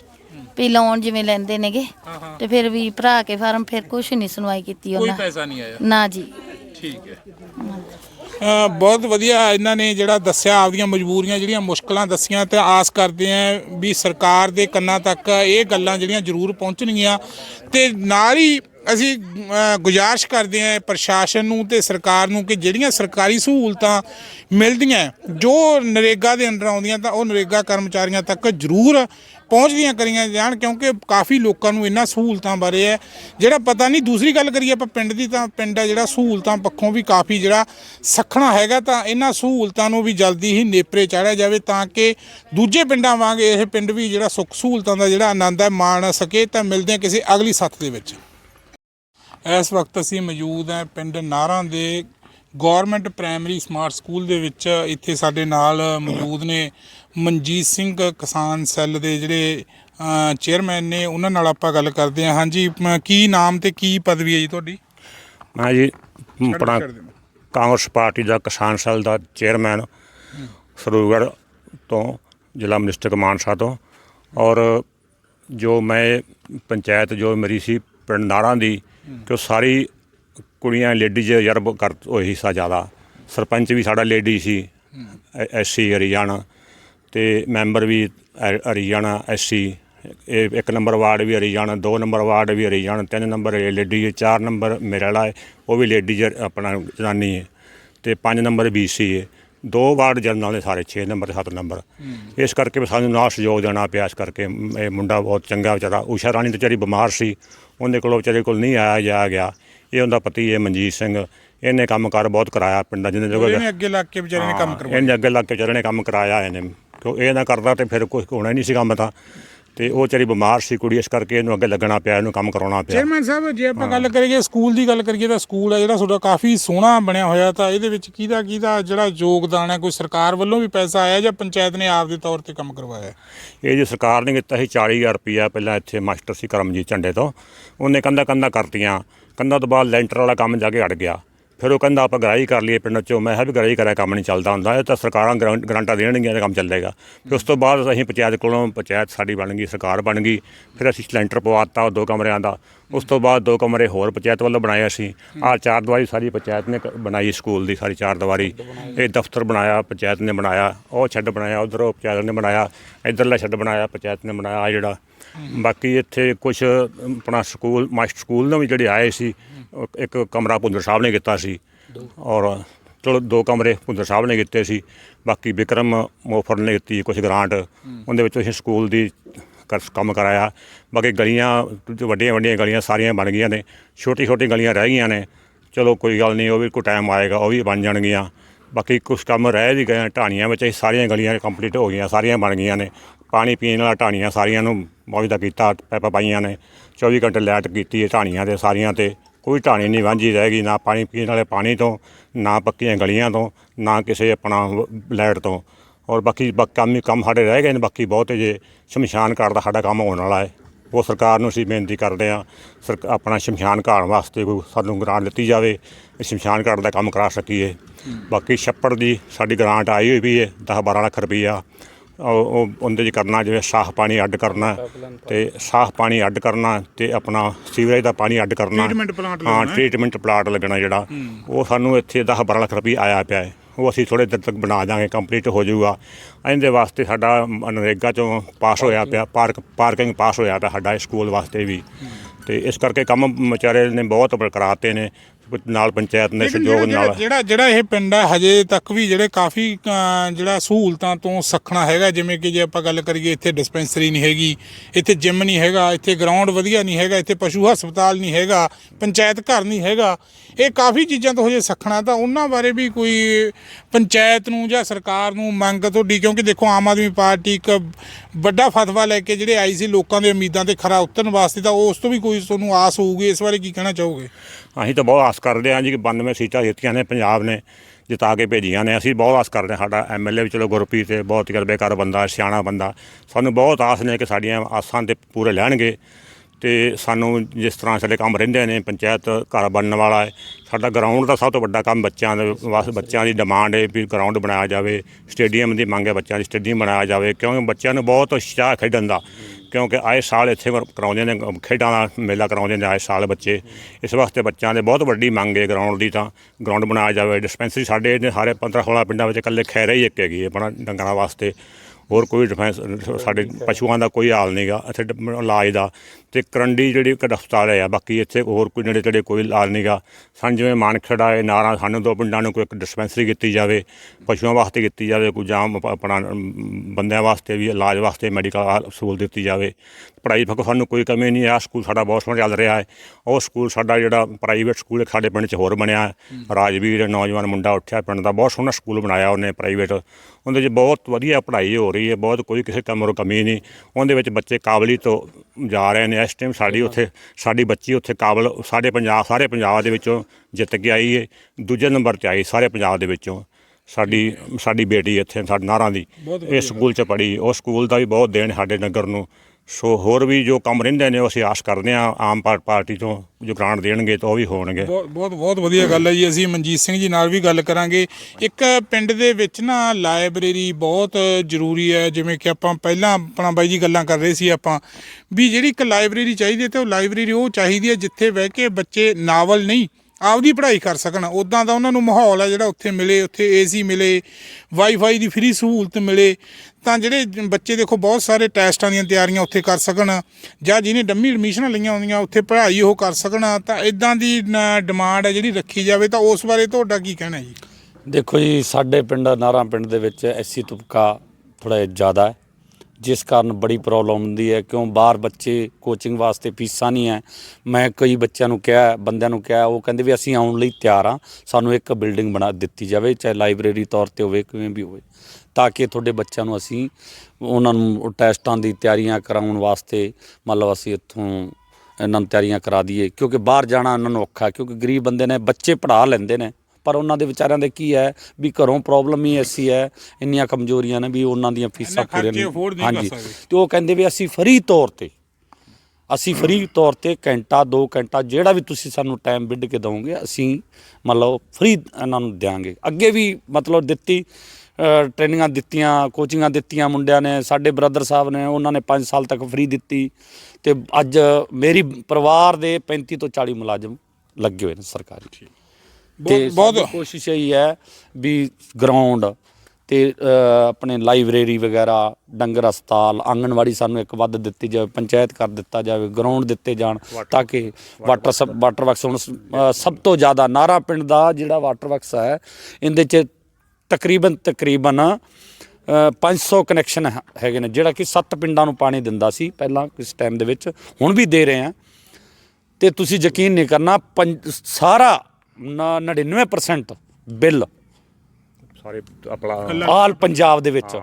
ਵੀ ਲੋਨ ਜਿਵੇਂ ਲੈਂਦੇ ਨੇਗੇ ਹਾਂ, ਹਾਂ। ਤੇ ਫਿਰ ਵੀ ਭਰਾ ਕੇ ਫਾਰਮ ਫਿਰ ਕੁਝ ਨਹੀਂ ਸੁਣਵਾਈ ਕੀਤੀ ਕੋਈ ਉਹਨਾਂ। ਪੈਸਾ ਨਹੀਂ ਆਇਆ। ਨਾ ਜੀ। ਠੀਕ ਹੈ। ਬਹੁਤ ਵਧੀਆ ਇਹਨਾਂ ਨੇ ਜਿਹੜਾ ਦੱਸਿਆ, ਆਪਦੀਆਂ ਮਜਬੂਰੀਆਂ ਜਿਹੜੀਆਂ ਮੁਸ਼ਕਲਾਂ ਦੱਸੀਆਂ ਤੇ ਆਸ ਕਰਦੇ ਆਂ ਵੀ ਸਰਕਾਰ ਦੇ ਕੰਨਾਂ ਤੱਕ ਇਹ ਗੱਲਾਂ ਜਿਹੜੀਆਂ ਜ਼ਰੂਰ ਪਹੁੰਚਣਗੀਆਂ ਤੇ ਨਾਲ ਹੀ ਅਸੀਂ ਗੁਜ਼ਾਰਿਸ਼ ਕਰਦੇ ਹਾਂ ਪ੍ਰਸ਼ਾਸਨ ਨੂੰ ਤੇ ਸਰਕਾਰ ਨੂੰ ਕਿ ਜਿਹੜੀਆਂ ਸਰਕਾਰੀ ਸਹੂਲਤਾਂ ਮਿਲਦੀਆਂ, ਜੋ ਨਰੇਗਾ ਦੇ ਅੰਦਰ ਆਉਂਦੀਆਂ, ਤਾਂ ਉਹ ਨਰੇਗਾ ਕਰਮਚਾਰੀਆਂ ਤੱਕ ਜ਼ਰੂਰ ਪਹੁੰਚਦੀਆਂ ਕਰੀਆਂ ਜਾਣ, ਕਿਉਂਕਿ ਕਾਫੀ ਲੋਕਾਂ ਨੂੰ ਇਹਨਾਂ ਸਹੂਲਤਾਂ ਬਾਰੇ ਹੈ। ਜਿਹੜਾ ਪਤਾ ਨਹੀਂ, ਦੂਸਰੀ ਗੱਲ ਕਰੀਏ ਆਪਾਂ ਪਿੰਡ ਦੀ ਤਾਂ, ਪਿੰਡ ਹੈ ਜਿਹੜਾ ਸਹੂਲਤਾਂ ਪੱਖੋਂ ਵੀ ਕਾਫੀ ਜਿਹੜਾ ਸਖਣਾ ਹੈਗਾ, ਤਾਂ ਇਹਨਾਂ ਸਹੂਲਤਾਂ ਨੂੰ ਵੀ ਜਲਦੀ ਹੀ ਨੇਪਰੇ ਚਾੜਿਆ ਜਾਵੇ, ਤਾਂ ਕਿ ਦੂਜੇ ਪਿੰਡਾਂ ਵਾਂਗ ਇਹ ਪਿੰਡ ਵੀ ਜਿਹੜਾ ਸੁੱਖ ਸਹੂਲਤਾਂ ਦਾ ਜਿਹੜਾ ਆਨੰਦ ਹੈ, ਮਾਣ ਸਕੇ, ਤਾਂ ਮਿਲਦੇ ਹਾਂ ਕਿਸੇ ਅਗਲੀ ਸੱਥ ਦੇ ਵਿੱਚ। ਇਸ ਵਕਤ ਅਸੀਂ ਮੌਜੂਦ ਹਾਂ ਪਿੰਡ ਨਾਰਾਂ ਦੇ ਗਵਰਨਮੈਂਟ ਪ੍ਰਾਇਮਰੀ ਸਮਾਰਟ ਸਕੂਲ ਦੇ ਵਿੱਚ। ਇੱਥੇ ਸਾਡੇ ਨਾਲ ਮੌਜੂਦ ਨੇ ਮਨਜੀਤ ਸਿੰਘ ਕਿਸਾਨ ਸੈੱਲ ਦੇ ਜਿਹੜੇ ਚੇਅਰਮੈਨ ਨੇ ਉਹਨਾਂ ਨਾਲ ਆਪਾਂ ਗੱਲ ਕਰਦੇ ਹਾਂ। ਹਾਂਜੀ ਕੀ ਨਾਮ ਤੇ ਕੀ ਪਦਵੀ ਹੈ ਜੀ ਤੁਹਾਡੀ? ਮੈਂ ਜੀ ਆਪਣਾ। ਕਾਂਗਰਸ ਪਾਰਟੀ ਦਾ ਕਿਸਾਨ ਸੈੱਲ ਦਾ ਚੇਅਰਮੈਨ ਸਰੂਗੜ ਤੋਂ ਜ਼ਿਲ੍ਹਾ ਮਿਨਿਸਟਰ ਮਾਨਸਾ ਤੋਂ। ਔਰ ਜੋ ਮੈਂ ਪੰਚਾਇਤ ਜੋ ਮੇਰੀ ਸੀ ਪਿੰਡ ਨਾਰਾਂ ਦੀ ਕਿ ਉਹ ਸਾਰੀ ਕੁੜੀਆਂ ਲੇਡੀਜ਼ ਰਿਜ਼ਰਵ ਕਰ ਹੋਈ ਹਿੱਸਾ ਜ਼ਿਆਦਾ। ਸਰਪੰਚ ਵੀ ਸਾਡਾ ਲੇਡੀ ਸੀ ਐਸਸੀ ਹਰਿਆਣਾ ਤੇ ਮੈਂਬਰ ਵੀ ਹਰ- ਹਰਿਆਣਾ ਐਸਸੀ ਇਹ ਇੱਕ ਨੰਬਰ ਵਾਰਡ ਵੀ ਹਰਿਆਣਾ ਦੋ ਨੰਬਰ ਵਾਰਡ ਵੀ ਹਰਿਆਣਾ ਤਿੰਨ ਨੰਬਰ ਲੇਡੀ ਚਾਰ ਨੰਬਰ ਮੇਰੇ ਵਾਲਾ ਹੈ ਉਹ ਵੀ ਲੇਡੀ ਆਪਣਾ ਜਨਾਨੀ ਹੈ ਤੇ ਪੰਜ ਨੰਬਰ ਬੀਸੀ ਹੈ। ਦੋ ਵਾਰਡ ਜਨਰਲ ਨੇ ਸਾਰੇ 6 ਨੰਬਰ ਤੇ 7 ਨੰਬਰ। ਇਸ ਕਰਕੇ ਵੀ ਸਾਨੂੰ ਨਾ ਸਹਿਯੋਗ ਦੇਣਾ ਪਿਆ ਇਸ ਕਰਕੇ ਇਹ ਮੁੰਡਾ ਬਹੁਤ ਚੰਗਾ ਵਿਚਾਰਾ ਊਸ਼ਾ ਰਾਣੀ ਤੇ ਵਿਚਾਰੀ ਬਿਮਾਰ ਸੀ ਉਹਦੇ ਕੋਲ ਵਿਚਾਰੇ ਕੋਲ ਨਹੀਂ ਆਇਆ ਜਾ ਗਿਆ। ਇਹ ਉਹਦਾ ਪਤੀ ਹੈ ਮਨਜੀਤ ਸਿੰਘ। ਇਹਨੇ ਕੰਮ ਕਾਰ ਬਹੁਤ ਕਰਾਇਆ ਪਿੰਡਾਂ ਜਿਹਨੇ ਜਗ੍ਹਾ ਉਹਨੇ ਅੱਗੇ ਲੱਗ ਕੇ ਵਿਚਾਰੇ ਨੇ ਕੰਮ ਕਰਵਾਇਆ ਇਹਨੇ ਅੱਗੇ ਲੱਗ ਕੇ ਵਿਚਾਰੇ ਨੇ ਕੰਮ ਕਰਾਇਆ ਇਹਨੇ। ਕਿਉਂ ਇਹ ਨਾ ਕਰਦਾ ਤੇ ਫਿਰ ਕੁਝ ਹੋਣਾ ਹੀ ਨਹੀਂ ਸੀ ਕੰਮ ਤਾਂ। ਤੇ ਉਹ ਵਿਚਾਰੀ ਬਿਮਾਰ ਸੀ ਕੁੜੀ ਇਸ ਕਰਕੇ ਇਹਨੂੰ ਅੱਗੇ ਲੱਗਣਾ ਪਿਆ ਇਹਨੂੰ ਕੰਮ ਕਰਾਉਣਾ ਪਿਆ। ਚੇਅਰਮੈਨ ਸਾਹਿਬ ਜੇ ਆਪਾਂ ਗੱਲ ਕਰੀਏ ਸਕੂਲ ਦੀ ਗੱਲ ਕਰੀਏ ਤਾਂ ਸਕੂਲ ਹੈ ਜਿਹੜਾ ਤੁਹਾਡਾ ਕਾਫੀ ਸੋਹਣਾ ਬਣਿਆ ਹੋਇਆ ਤਾਂ ਇਹਦੇ ਵਿੱਚ ਕਿਹਦਾ ਕਿਹਦਾ ਜਿਹੜਾ ਯੋਗਦਾਨ ਹੈ? ਕੋਈ ਸਰਕਾਰ ਵੱਲੋਂ ਵੀ ਪੈਸਾ ਆਇਆ ਜਾਂ ਪੰਚਾਇਤ ਨੇ ਆਪ ਦੇ ਤੌਰ ਤੇ ਕੰਮ ਕਰਵਾਇਆ? ਇਹ ਜੀ ਸਰਕਾਰ ਨੇ ਕੀਤਾ ਸੀ 40000 ਰੁਪਇਆ ਪਹਿਲਾਂ ਇੱਥੇ ਮਾਸਟਰ ਸੀ ਕਰਮਜੀਤ ਝੰਡੇ ਤੋਂ। ਉਹਨੇ ਕੰਦਾ ਕੰਦਾ ਕਰਤੀਆਂ। ਕੰਦਾ ਤੋਂ ਬਾਅਦ ਲੈਂਟਰ ਵਾਲਾ ਕੰਮ ਜਾ ਕੇ ਅੜ ਗਿਆ। ਫਿਰ ਉਹ ਕਹਿੰਦਾ ਆਪਾਂ ਗਰਾਈ ਕਰ ਲਈਏ ਪਿੰਡ ਚੋਂ। ਮੈਂ ਕਿਹਾ ਵੀ ਗਰਾਈ ਕਰਿਆ ਕੰਮ ਨਹੀਂ ਚੱਲਦਾ ਹੁੰਦਾ। ਇਹ ਤਾਂ ਸਰਕਾਰਾਂ ਗਰਾਂ- ਗਰਾਂਟਾਂ ਦੇਣਗੀਆਂ ਤੇ ਕੰਮ ਚੱਲੇਗਾ। ਫਿਰ ਉਸ ਤੋਂ ਬਾਅਦ ਅਸੀਂ ਪੰਚਾਇਤ ਕੋਲੋਂ ਪੰਚਾਇਤ ਸਾਡੀ ਬਣ ਗਈ, ਸਰਕਾਰ ਬਣ ਗਈ। ਫਿਰ ਅਸੀਂ ਸਿਲੰਡਰ ਪਵਾਤਾ ਉਹ ਦੋ ਕਮਰਿਆਂ ਦਾ। ਉਸ ਤੋਂ ਬਾਅਦ ਦੋ ਕਮਰੇ ਹੋਰ ਪੰਚਾਇਤ ਵੱਲੋਂ ਬਣਾਏ ਅਸੀਂ। ਆਹ ਚਾਰ ਦੀਵਾਰੀ ਸਾਰੀ ਪੰਚਾਇਤ ਨੇ ਕ- ਬਣਾਈ ਸਕੂਲ ਦੀ ਸਾਰੀ ਚਾਰ ਦੀਵਾਰੀ। ਇਹ ਦਫ਼ਤਰ ਬਣਾਇਆ, ਪੰਚਾਇਤ ਨੇ ਬਣਾਇਆ। ਉਹ ਛੱਡ ਬਣਾਇਆ, ਉਧਰ ਉਹ ਪੰਚਾਇਤ ਨੇ ਬਣਾਇਆ। ਇੱਧਰਲਾ ਛੱਡ ਬਣਾਇਆ, ਪੰਚਾਇਤ ਨੇ ਬਣਾਇਆ ਆਹ ਜਿਹੜਾ। ਬਾਕੀ ਇੱਥੇ ਕੁਝ ਆਪਣਾ ਸਕੂਲ, ਮਾਸਟਰ ਸਕੂਲ ਨੂੰ ਵੀ ਜਿਹੜੇ ਆਏ ਸੀ। ਇੱਕ ਕਮਰਾ ਭੁੰਦਰ ਸਾਹਿਬ ਨੇ ਕੀਤਾ ਸੀ ਔਰ ਚਲੋ ਦੋ ਕਮਰੇ ਭੁੰਦਰ ਸਾਹਿਬ ਨੇ ਕੀਤੇ ਸੀ, ਬਾਕੀ ਵਿਕਰਮ ਮੋਫਰ ਨੇ ਕੀਤੀ ਕੁਝ ਗ੍ਰਾਂਟ ਉਹਦੇ ਵਿੱਚ ਅਸੀਂ ਸਕੂਲ ਦੀ ਕਰ- ਕੰਮ ਕਰਾਇਆ। ਬਾਕੀ ਗਲੀਆਂ, ਵੱਡੀਆਂ ਵੱਡੀਆਂ ਗਲੀਆਂ ਸਾਰੀਆਂ ਬਣ ਗਈਆਂ ਨੇ, ਛੋਟੀ ਛੋਟੀ ਗਲੀਆਂ ਰਹਿ ਗਈਆਂ ਨੇ। ਚਲੋ ਕੋਈ ਗੱਲ ਨਹੀਂ, ਉਹ ਵੀ ਕੋਈ ਟਾਈਮ ਆਏਗਾ, ਉਹ ਵੀ ਬਣ ਜਾਣਗੀਆਂ। ਬਾਕੀ ਕੁਝ ਕੰਮ ਰਹਿ ਵੀ ਗਏ ਢਾਣੀਆਂ ਵਿੱਚ ਅਸੀਂ ਸਾਰੀਆਂ ਗਲੀਆਂ ਕੰਪਲੀਟ ਹੋ ਗਈਆਂ, ਸਾਰੀਆਂ ਬਣ ਗਈਆਂ ਨੇ। ਪਾਣੀ ਪੀਣ ਵਾਲਾ ਢਾਣੀਆਂ ਸਾਰੀਆਂ ਨੂੰ ਮੌਜੂਦਾ ਕੀਤਾ, ਪੈਪਾਂ ਪਾਈਆਂ ਨੇ। 24 ਘੰਟੇ ਲਾਈਟ ਕੀਤੀ ਹੈ ਢਾਣੀਆਂ ਤੇ ਸਾਰੀਆਂ ਤੇ। ਕੋਈ ਢਾਣੀ ਨਹੀਂ ਵਾਂਝੀ ਰਹਿ ਗਈ ਨਾ ਪਾਣੀ ਪੀਣ ਵਾਲੇ ਪਾਣੀ ਤੋਂ ਨਾ ਪੱਕੀਆਂ ਗਲੀਆਂ ਤੋਂ ਨਾ ਕਿਸੇ ਆਪਣਾ ਲਾਈਟ ਤੋਂ। ਔਰ ਬਾਕੀ ਕੰਮ ਹੀ ਕੰਮ ਸਾਡੇ ਰਹਿ ਗਏ ਨੇ ਬਾਕੀ ਬਹੁਤ ਜੇ ਸ਼ਮਸ਼ਾਨ ਘਾਟ ਦਾ ਸਾਡਾ ਕੰਮ ਹੋਣ ਵਾਲਾ ਹੈ। ਉਹ ਸਰਕਾਰ ਨੂੰ ਅਸੀਂ ਬੇਨਤੀ ਕਰਦੇ ਹਾਂ ਸਰਕ ਆਪਣਾ ਸ਼ਮਸ਼ਾਨ ਘਾਟ ਵਾਸਤੇ ਕੋਈ ਸਾਨੂੰ ਗ੍ਰਾਂਟ ਦਿੱਤੀ ਜਾਵੇ ਸ਼ਮਸ਼ਾਨ ਘਾਟ ਦਾ ਕੰਮ ਕਰਾ ਸਕੀਏ। ਬਾਕੀ ਛੱਪੜ ਦੀ ਸਾਡੀ ਗ੍ਰਾਂਟ ਆਈ ਹੋਈ ਵੀ ਹੈ 10 12 ਲੱਖ ਰੁਪਈਆ। ਉਹ ਉਹ ਉਹਦੇ 'ਚ ਕਰਨਾ ਜਿਵੇਂ ਸਾਫ਼ ਪਾਣੀ ਅੱਡ ਕਰਨਾ ਤੇ ਸਾਫ਼ ਪਾਣੀ ਅੱਡ ਕਰਨਾ ਤੇ ਆਪਣਾ ਸੀਵਰੇਜ ਦਾ ਪਾਣੀ ਅੱਡ ਕਰਨਾ। Treatment plant ਹਾਂ। ਟ੍ਰੀਟਮੈਂਟ ਪਲਾਂਟ ਲੱਗਣਾ ਜਿਹੜਾ। ਉਹ ਸਾਨੂੰ ਇੱਥੇ 10 12 ਲੱਖ ਰੁਪਏ ਆਇਆ ਪਿਆ ਹੈ। ਉਹ ਅਸੀਂ ਥੋੜੇ ਦਿਨ ਤੱਕ ਬਣਾ ਜਾਾਂਗੇ ਕੰਪਲੀਟ ਹੋ ਜਾਊਗਾ। ਇਹਦੇ ਵਾਸਤੇ ਸਾਡਾ ਨਰੇਗਾ ਚੋਂ ਪਾਸ ਹੋਇਆ ਪਿਆ ਪਾਰਕ ਪਾਰਕਿੰਗ ਪਾਸ ਹੋਇਆ ਪਿਆ ਸਾਡਾ ਸਕੂਲ ਵਾਸਤੇ ਵੀ। ਤੇ ਇਸ ਕਰਕੇ ਕੰਮ ਵਿਚਾਰੇ ਨੇ ਬਹੁਤ ਕਰਾਤੇ ਨੇ। ਨਾਲ ਪੰਚਾਇਤ ਨੇ ਲੇਕਿਨ ਸਹਿਯੋਗ ਜਿਹੜਾ ਨਾਲ ਜਿਹੜਾ ਜਿਹੜਾ ਇਹ ਪਿੰਡ ਹੈ ਹਜੇ ਤੱਕ ਵੀ ਜਿਹੜੇ ਕਾਫੀ ਅ, ਜਿਹੜਾ ਸਹੂਲਤਾਂ ਤੋਂ ਸਖਣਾ ਹੈਗਾ ਜਿਵੇਂ ਕਿ ਜੇ ਆਪਾਂ ਗੱਲ ਕਰੀਏ ਇੱਥੇ ਡਿਸਪੈਂਸਰੀ ਨਹੀਂ ਹੈਗੀ ਇੱਥੇ ਜਿਮ ਨਹੀਂ ਹੈਗਾ ਇੱਥੇ ਗਰਾਊਂਡ ਵਧੀਆ ਨਹੀਂ ਹੈਗਾ ਇੱਥੇ ਪਸ਼ੂ ਹਸਪਤਾਲ ਨਹੀਂ ਹੈਗਾ ਪੰਚਾਇਤ ਘਰ ਨਹੀਂ ਹੈਗਾ ਇਹ ਕਾਫੀ ਚੀਜ਼ਾਂ ਤੋਂ ਹਜੇ ਸਖਣਾ। ਤਾਂ ਉਹਨਾਂ ਬਾਰੇ ਵੀ ਕੋਈ ਪੰਚਾਇਤ ਨੂੰ ਜਾਂ ਸਰਕਾਰ ਨੂੰ ਮੰਗ ਤੁਹਾਡੀ ਕਿਉਂਕਿ ਦੇਖੋ ਆਮ ਆਦਮੀ ਪਾਰਟੀ ਇੱਕ ਵੱਡਾ ਫਤਵਾ ਲੈ ਕੇ ਜਿਹੜੇ ਆਈ ਸੀ ਲੋਕਾਂ ਦੇ ਉਮੀਦਾਂ ਤੇ ਖਰਾ ਉਤਰਨ ਵਾਸਤੇ ਤਾਂ ਉਸ ਤੋਂ ਵੀ ਕੋਈ ਤੁਹਾਨੂੰ ਆਸ ਹੋਊਗੀ ਇਸ ਬਾਰੇ ਕੀ ਕਹਿਣਾ ਚਾਹੋਗੇ? ਅਸੀਂ ਤਾਂ ਬਹੁਤ ਆਸ ਕਰਦੇ ਹਾਂ ਜੀ ਕਿ 92 ਸੀਟਾਂ ਜਿੱਤੀਆਂ ਨੇ, ਪੰਜਾਬ ਨੇ ਜਿਤਾ ਕੇ ਭੇਜੀਆਂ ਨੇ। ਅਸੀਂ ਬਹੁਤ ਆਸ ਕਰਦੇ ਹਾਂ ਸਾਡਾ ਐਮਐਲਏ ਵੀ ਚਲੋ ਗੁਰਪ੍ਰੀਤ ਹੈ ਬਹੁਤ ਤਜਰਬੇਕਾਰ ਬੰਦਾ, ਸਿਆਣਾ ਬੰਦਾ। ਸਾਨੂੰ ਬਹੁਤ ਆਸ ਨੇ ਕਿ ਸਾਡੀਆਂ ਆਸਾਂ ਤੇ ਪੂਰੇ ਲੈਣਗੇ ਤੇ ਸਾਨੂੰ ਜਿਸ ਤਰ੍ਹਾਂ ਸਾਡੇ ਕੰਮ ਰਹਿੰਦੇ ਨੇ, ਪੰਚਾਇਤ ਘਰ ਬਣਨ ਵਾਲਾ ਹੈ, ਸਾਡਾ ਗਰਾਊਂਡ ਦਾ ਸਭ ਤੋਂ ਵੱਡਾ ਕੰਮ ਬੱਚਿਆਂ ਦੇ ਵਾਸਤੇ ਬੱਚਿਆਂ ਦੀ ਡਿਮਾਂਡ ਹੈ ਵੀ ਗਰਾਊਂਡ ਬਣਾਇਆ ਜਾਵੇ, ਸਟੇਡੀਅਮ ਦੀ ਮੰਗ ਹੈ ਬੱਚਿਆਂ ਦੀ, ਸਟੇਡੀਅਮ ਬਣਾਇਆ ਜਾਵੇ, ਕਿਉਂਕਿ ਬੱਚਿਆਂ ਨੂੰ ਬਹੁਤ ਉਤਸ਼ਾਹ ਖੇਡਣ ਦਾ। ਕਿਉਂਕਿ ਆਏ ਸਾਲ ਇੱਥੇ ਕਰ- ਕਰਾਉਂਦੇ ਨੇ, ਖੇਡਾਂ ਦਾ ਮੇਲਾ ਕਰਾਉਂਦੇ ਨੇ ਆਏ ਸਾਲ ਬੱਚੇ। ਇਸ ਵਾਸਤੇ ਬੱਚਿਆਂ ਦੇ ਬਹੁਤ ਵੱਡੀ ਮੰਗ ਹੈ ਗਰਾਊਂਡ ਦੀ ਤਾਂ। ਗਰਾਊਂਡ ਬਣਾਇਆ ਜਾਵੇ ਡਿਸਪੈਂਸਰੀ ਸਾਡੇ ਸਾਰੇ 15 16 ਪਿੰਡਾਂ ਵਿੱਚ ਇਕੱਲੇ ਖੈਰੇ ਹੀ ਇੱਕ ਹੈਗੀ ਹੈ ਆਪਣਾ ਡੰਗਰਾਂ ਵਾਸਤੇ। ਹੋਰ ਕੋਈ ਡਿਫੈਂਸ ਸਾਡੇ ਪਸ਼ੂਆਂ ਦਾ ਕੋਈ ਹਾਲ ਨਹੀਂਗਾ ਇੱਥੇ ਇਲਾਜ ਦਾ। ਤੇ ਕਰੰਡੀ ਜਿਹੜੀ ਇੱਕ ਹਸਪਤਾਲ ਹੈ ਬਾਕੀ ਇੱਥੇ ਹੋਰ ਕੋਈ ਨੇੜੇ ਤੇੜੇ ਕੋਈ ਇਲਾਜ ਨਹੀਂਗਾ ਸਾਨੂੰ ਜਿਵੇਂ ਮਾਨਖੜਾ ਹੈ ਨਾਰਾ ਸਾਨੂੰ ਦੋ ਪਿੰਡਾਂ ਨੂੰ ਕੋਈ ਇੱਕ ਡਿਸਪੈਂਸਰੀ ਕੀਤੀ ਜਾਵੇ ਪਸ਼ੂਆਂ ਵਾਸਤੇ ਕੀਤੀ ਜਾਵੇ ਕੋਈ ਜਾਂ ਆਪ- ਆਪਣਾ ਬੰਦਿਆਂ ਵਾਸਤੇ ਵੀ ਇਲਾਜ ਵਾਸਤੇ ਮੈਡੀਕਲ ਸਹੂਲਤ ਦਿੱਤੀ ਜਾਵੇ। ਪੜ੍ਹਾਈ ਪੱਖੋਂ ਸਾਨੂੰ ਕੋਈ ਕਮੀ ਨਹੀਂ ਆ ਸਕੂਲ ਸਾਡਾ ਬਹੁਤ ਸੋਹਣਾ ਚੱਲ ਰਿਹਾ ਹੈ। ਉਹ ਸਕੂਲ ਸਾਡਾ ਜਿਹੜਾ ਪ੍ਰਾਈਵੇਟ ਸਕੂਲ ਸਾਡੇ ਪਿੰਡ 'ਚ ਹੋਰ ਬਣਿਆ। ਰਾਜਵੀਰ ਨੌਜਵਾਨ ਮੁੰਡਾ ਉੱਠਿਆ ਪਿੰਡ ਦਾ ਬਹੁਤ ਸੋਹਣਾ ਸਕੂਲ ਬਣਾਇਆ ਉਹਨੇ ਪ੍ਰਾਈਵੇਟ ਉਹਦੇ 'ਚ ਬਹੁਤ ਵਧੀਆ ਪੜ੍ਹਾਈ ਹੋ ਰਹੀ ਹੈ ਬਹੁਤ ਕੋਈ ਕਿਸੇ ਕੰਮ ਤੋਂ ਕਮੀ ਨਹੀਂ। ਉਹਦੇ ਵਿੱਚ ਬੱਚੇ ਕਾਬਲੀ ਤੋਂ ਜਾ ਰਹੇ ਨੇ। ਇਸ ਟਾਈਮ ਸਾਡੀ ਉੱਥੇ ਸਾਡੀ ਬੱਚੀ ਉੱਥੇ ਕਾਬਲ ਸਾਡੇ ਪੰਜਾਬ ਸਾਰੇ ਪੰਜਾਬ ਦੇ ਵਿੱਚੋਂ ਜਿੱਤ ਕੇ ਆਈ ਹੈ ਦੂਜੇ ਨੰਬਰ ਤੇ ਆਈ ਸਾਰੇ ਪੰਜਾਬ ਦੇ ਵਿੱਚੋਂ। ਸਾਡੀ ਸਾਡੀ ਬੇਟੀ ਇੱਥੇ ਸਾਡੇ ਨਾਰਾਂ ਦੀ ਇਸ ਸਕੂਲ 'ਚ ਪੜ੍ਹੀ। ਉਹ ਸਕੂਲ ਦਾ ਵੀ ਬਹੁਤ ਦੇਣ ਸਾਡੇ ਨਗਰ ਨੂੰ। ਸੋ ਹੋਰ ਵੀ ਜੋ ਕੰਮ ਰਹਿੰਦੇ ਨੇ ਉਹ ਅਸੀਂ ਆਸ ਕਰਦੇ ਹਾਂ ਆਮ ਪਾ- ਪਾਰਟੀ ਤੋਂ ਜੋ ਗ੍ਰਾਂਟ ਦੇਣਗੇ ਤਾਂ ਉਹ ਵੀ ਹੋਣਗੇ। ਬਹੁਤ ਬਹੁਤ ਬਹੁਤ ਵਧੀਆ ਗੱਲ ਹੈ ਜੀ। ਅਸੀਂ ਮਨਜੀਤ ਸਿੰਘ ਜੀ ਨਾਲ ਵੀ ਗੱਲ ਕਰਾਂਗੇ। ਇੱਕ ਪਿੰਡ ਦੇ ਵਿੱਚ ਨਾ ਲਾਇਬ੍ਰੇਰੀ ਬਹੁਤ ਜ਼ਰੂਰੀ ਹੈ। ਜਿਵੇਂ ਕਿ ਆਪਾਂ ਪਹਿਲਾਂ ਆਪਣਾ ਬਾਈ ਜੀ ਗੱਲਾਂ ਕਰ ਰਹੇ ਸੀ ਆਪਾਂ, ਵੀ ਜਿਹੜੀ ਇੱਕ ਲਾਇਬ੍ਰੇਰੀ ਚਾਹੀਦੀ ਹੈ ਤੇ ਉਹ ਲਾਇਬ੍ਰੇਰੀ ਉਹ ਚਾਹੀਦੀ ਹੈ ਜਿੱਥੇ ਬਹਿ ਕੇ ਬੱਚੇ ਨਾਵਲ ਨਹੀਂ ਆਪਦੀ ਪੜ੍ਹਾਈ ਕਰ ਸਕਣ। ਉਦਾਂ ਦਾ ਉਹਨਾਂ ਨੂੰ ਮਾਹੌਲ ਹੈ ਜਿਹੜਾ ਉੱਥੇ ਮਿਲੇ, ਉੱਥੇ ਏਸੀ ਮਿਲੇ ਵਾਈਫਾਈ ਦੀ ਫ੍ਰੀ ਸਹੂਲਤ ਮਿਲੇ। ਤਾਂ ਜਿਹੜੇ ਬੱਚੇ ਦੇਖੋ, ਬਹੁਤ ਸਾਰੇ ਟੈਸਟਾਂ ਦੀਆਂ ਤਿਆਰੀਆਂ ਉੱਥੇ ਕਰ ਸਕਣ ਜਾਂ ਜਿਹਨੇ ਡੰਮੀ ਐਡਮਿਸ਼ਨਾਂ ਲਈਆਂ ਹੁੰਦੀਆਂ ਉੱਥੇ ਪੜ੍ਹਾਈ ਉਹ ਕਰ ਸਕਣ। ਤਾਂ ਇਦਾਂ ਦੀ ਡਿਮਾਂਡ ਹੈ ਜਿਹੜੀ ਰੱਖੀ ਜਾਵੇ ਤਾਂ ਉਸ ਬਾਰੇ ਤੁਹਾਡਾ ਕੀ ਕਹਿਣਾ ਜੀ? ਦੇਖੋ ਜੀ, ਸਾਡੇ ਪਿੰਡ ਨਾਰਾ ਪਿੰਡ ਦੇ ਵਿੱਚ ਐਸੀ ਤੁਪਕਾ ਥੋੜਾ ਜ਼ਿਆਦਾ ਹੈ। ਜਿਸ ਕਾਰਨ ਬੜੀ ਪ੍ਰੋਬਲਮ ਹੁੰਦੀ ਹੈ, ਕਿਉਂ ਬਾਹਰ ਬੱਚੇ ਕੋਚਿੰਗ ਵਾਸਤੇ ਫੀਸਾਂ ਨਹੀਂ ਹੈ। ਮੈਂ ਕਈ ਬੱਚਿਆਂ ਨੂੰ ਕਿਹਾ, ਬੰਦਿਆਂ ਨੂੰ ਕਿਹਾ, ਉਹ ਕਹਿੰਦੇ ਵੀ ਅਸੀਂ ਆਉਣ ਲਈ ਤਿਆਰ ਹਾਂ, ਸਾਨੂੰ ਇੱਕ ਬਿਲਡਿੰਗ ਬਣਾ ਦਿੱਤੀ ਜਾਵੇ, ਚਾਹੇ ਲਾਇਬ੍ਰੇਰੀ ਤੌਰ ਤੇ ਹੋਵੇ, ਕਿਵੇਂ ਵੀ ਹੋਵੇ, ਤਾਂ ਕਿ ਤੁਹਾਡੇ ਬੱਚਿਆਂ ਨੂੰ ਅਸੀਂ ਉਹਨਾਂ ਨੂੰ ਟੈਸਟਾਂ ਦੀ ਤਿਆਰੀਆਂ ਕਰਾਉਣ ਵਾਸਤੇ ਮਤਲਬ ਅਸੀਂ ਇੱਥੋਂ ਇਹਨਾਂ ਨੂੰ ਤਿਆਰੀਆਂ ਕਰਾ ਦਈਏ, ਕਿਉਂਕਿ ਬਾਹਰ ਜਾਣਾ ਉਹਨਾਂ ਨੂੰ ਔਖਾ ਕਿਉਂਕਿ ਗਰੀਬ ਬੰਦੇ ਨੇ ਬੱਚੇ ਪੜ੍ਹਾ ਲੈਂਦੇ ਨੇ। ਪਰ ਉਹਨਾਂ ਦੇ ਵਿਚਾਰਿਆਂ ਦੇ ਕੀ ਹੈ ਵੀ ਘਰੋਂ ਪ੍ਰੋਬਲਮ ਹੀ ਐਸੀ ਹੈ ਇੰਨੀਆਂ ਕਮਜ਼ੋਰੀਆਂ ਨੇ ਵੀ ਉਹਨਾਂ ਦੀਆਂ ਫੀਸਾਂ ਪੂਰੀਆਂ ਨਹੀਂ। ਹਾਂਜੀ। ਤੇ ਉਹ ਕਹਿੰਦੇ ਵੀ ਅਸੀਂ ਫਰੀ ਤੌਰ ਤੇ ਅਸੀਂ ਫਰੀ ਤੌਰ ਤੇ ਘੰਟਾ 2 ਘੰਟਾ ਜਿਹੜਾ ਵੀ ਤੁਸੀਂ ਸਾਨੂੰ ਟਾਈਮ ਵਿੱਢ ਕੇ ਦਿਓਗੇ ਅਸੀਂ ਮਤਲਬ ਫਰੀ ਇਹਨਾਂ ਨੂੰ ਦਿਆਂਗੇ। ਅੱਗੇ ਵੀ ਮਤਲਬ ਦਿੱਤੀ ਟ੍ਰੇਨਿੰਗਾਂ ਦਿੱਤੀਆਂ ਕੋਚਿੰਗਾਂ ਦਿੱਤੀਆਂ ਮੁੰਡਿਆਂ ਨੇ ਸਾਡੇ ਬ੍ਰਦਰ ਸਾਹਿਬ ਨੇ ਉਹਨਾਂ ਨੇ 5 ਸਾਲ ਤੱਕ ਫਰੀ ਦਿੱਤੀ ਤੇ ਅੱਜ ਮੇਰੀ ਪਰਿਵਾਰ ਦੇ 35 ਤੋਂ 40 ਮੁਲਾਜ਼ਮ ਲੱਗੇ ਹੋਏ ਨੇ ਸਰਕਾਰੀ। ਤੇ ਬਹੁਤ ਕੋਸ਼ਿਸ਼ ਇਹੀ ਹੈ ਵੀ ਗਰਾਊਂਡ ਤੇ ਆਪਣੇ ਲਾਇਬ੍ਰੇਰੀ ਵਗੈਰਾ ਡੰਗਰ ਹਸਪਤਾਲ ਆਂਗਣਵਾੜੀ ਸਾਨੂੰ ਇੱਕ ਵੱਧ ਦਿੱਤੀ ਜਾਵੇ ਪੰਚਾਇਤ ਕਰ ਦਿੱਤਾ ਜਾਵੇ ਗਰਾਊਂਡ ਦਿੱਤੇ ਜਾਣ ਤਾਂ ਕਿ ਵਾਟਰ ਵਾਟਰ ਵਰਕਸ ਹੁਣ ਸਭ ਤੋਂ ਜ਼ਿਆਦਾ ਨਾਰਾ ਪਿੰਡ ਦਾ ਜਿਹੜਾ ਵਾਟਰ ਵਰਕਸ ਹੈ ਇਹਦੇ ਚ ਤਕਰੀਬਨ ਤਕਰੀਬਨ ਅ, 500 ਕਨੈਕਸ਼ਨ ਹੈਗੇ ਨੇ ਜਿਹੜਾ ਕਿ ਸੱਤ ਪਿੰਡਾਂ ਨੂੰ ਪਾਣੀ ਦਿੰਦਾ ਸੀ ਪਹਿਲਾਂ ਇਸ ਟਾਈਮ ਦੇ ਵਿੱਚ ਹੁਣ ਵੀ ਦੇ ਰਹੇ ਆ। ਤੇ ਤੁਸੀਂ ਯਕੀਨ ਨਹੀਂ ਕਰਨਾ ਸਾਰਾ 99% ਬਿੱਲ ਸਾਰੇ ਆਪਣਾ ਆਲ ਪੰਜਾਬ ਦੇ ਵਿੱਚ।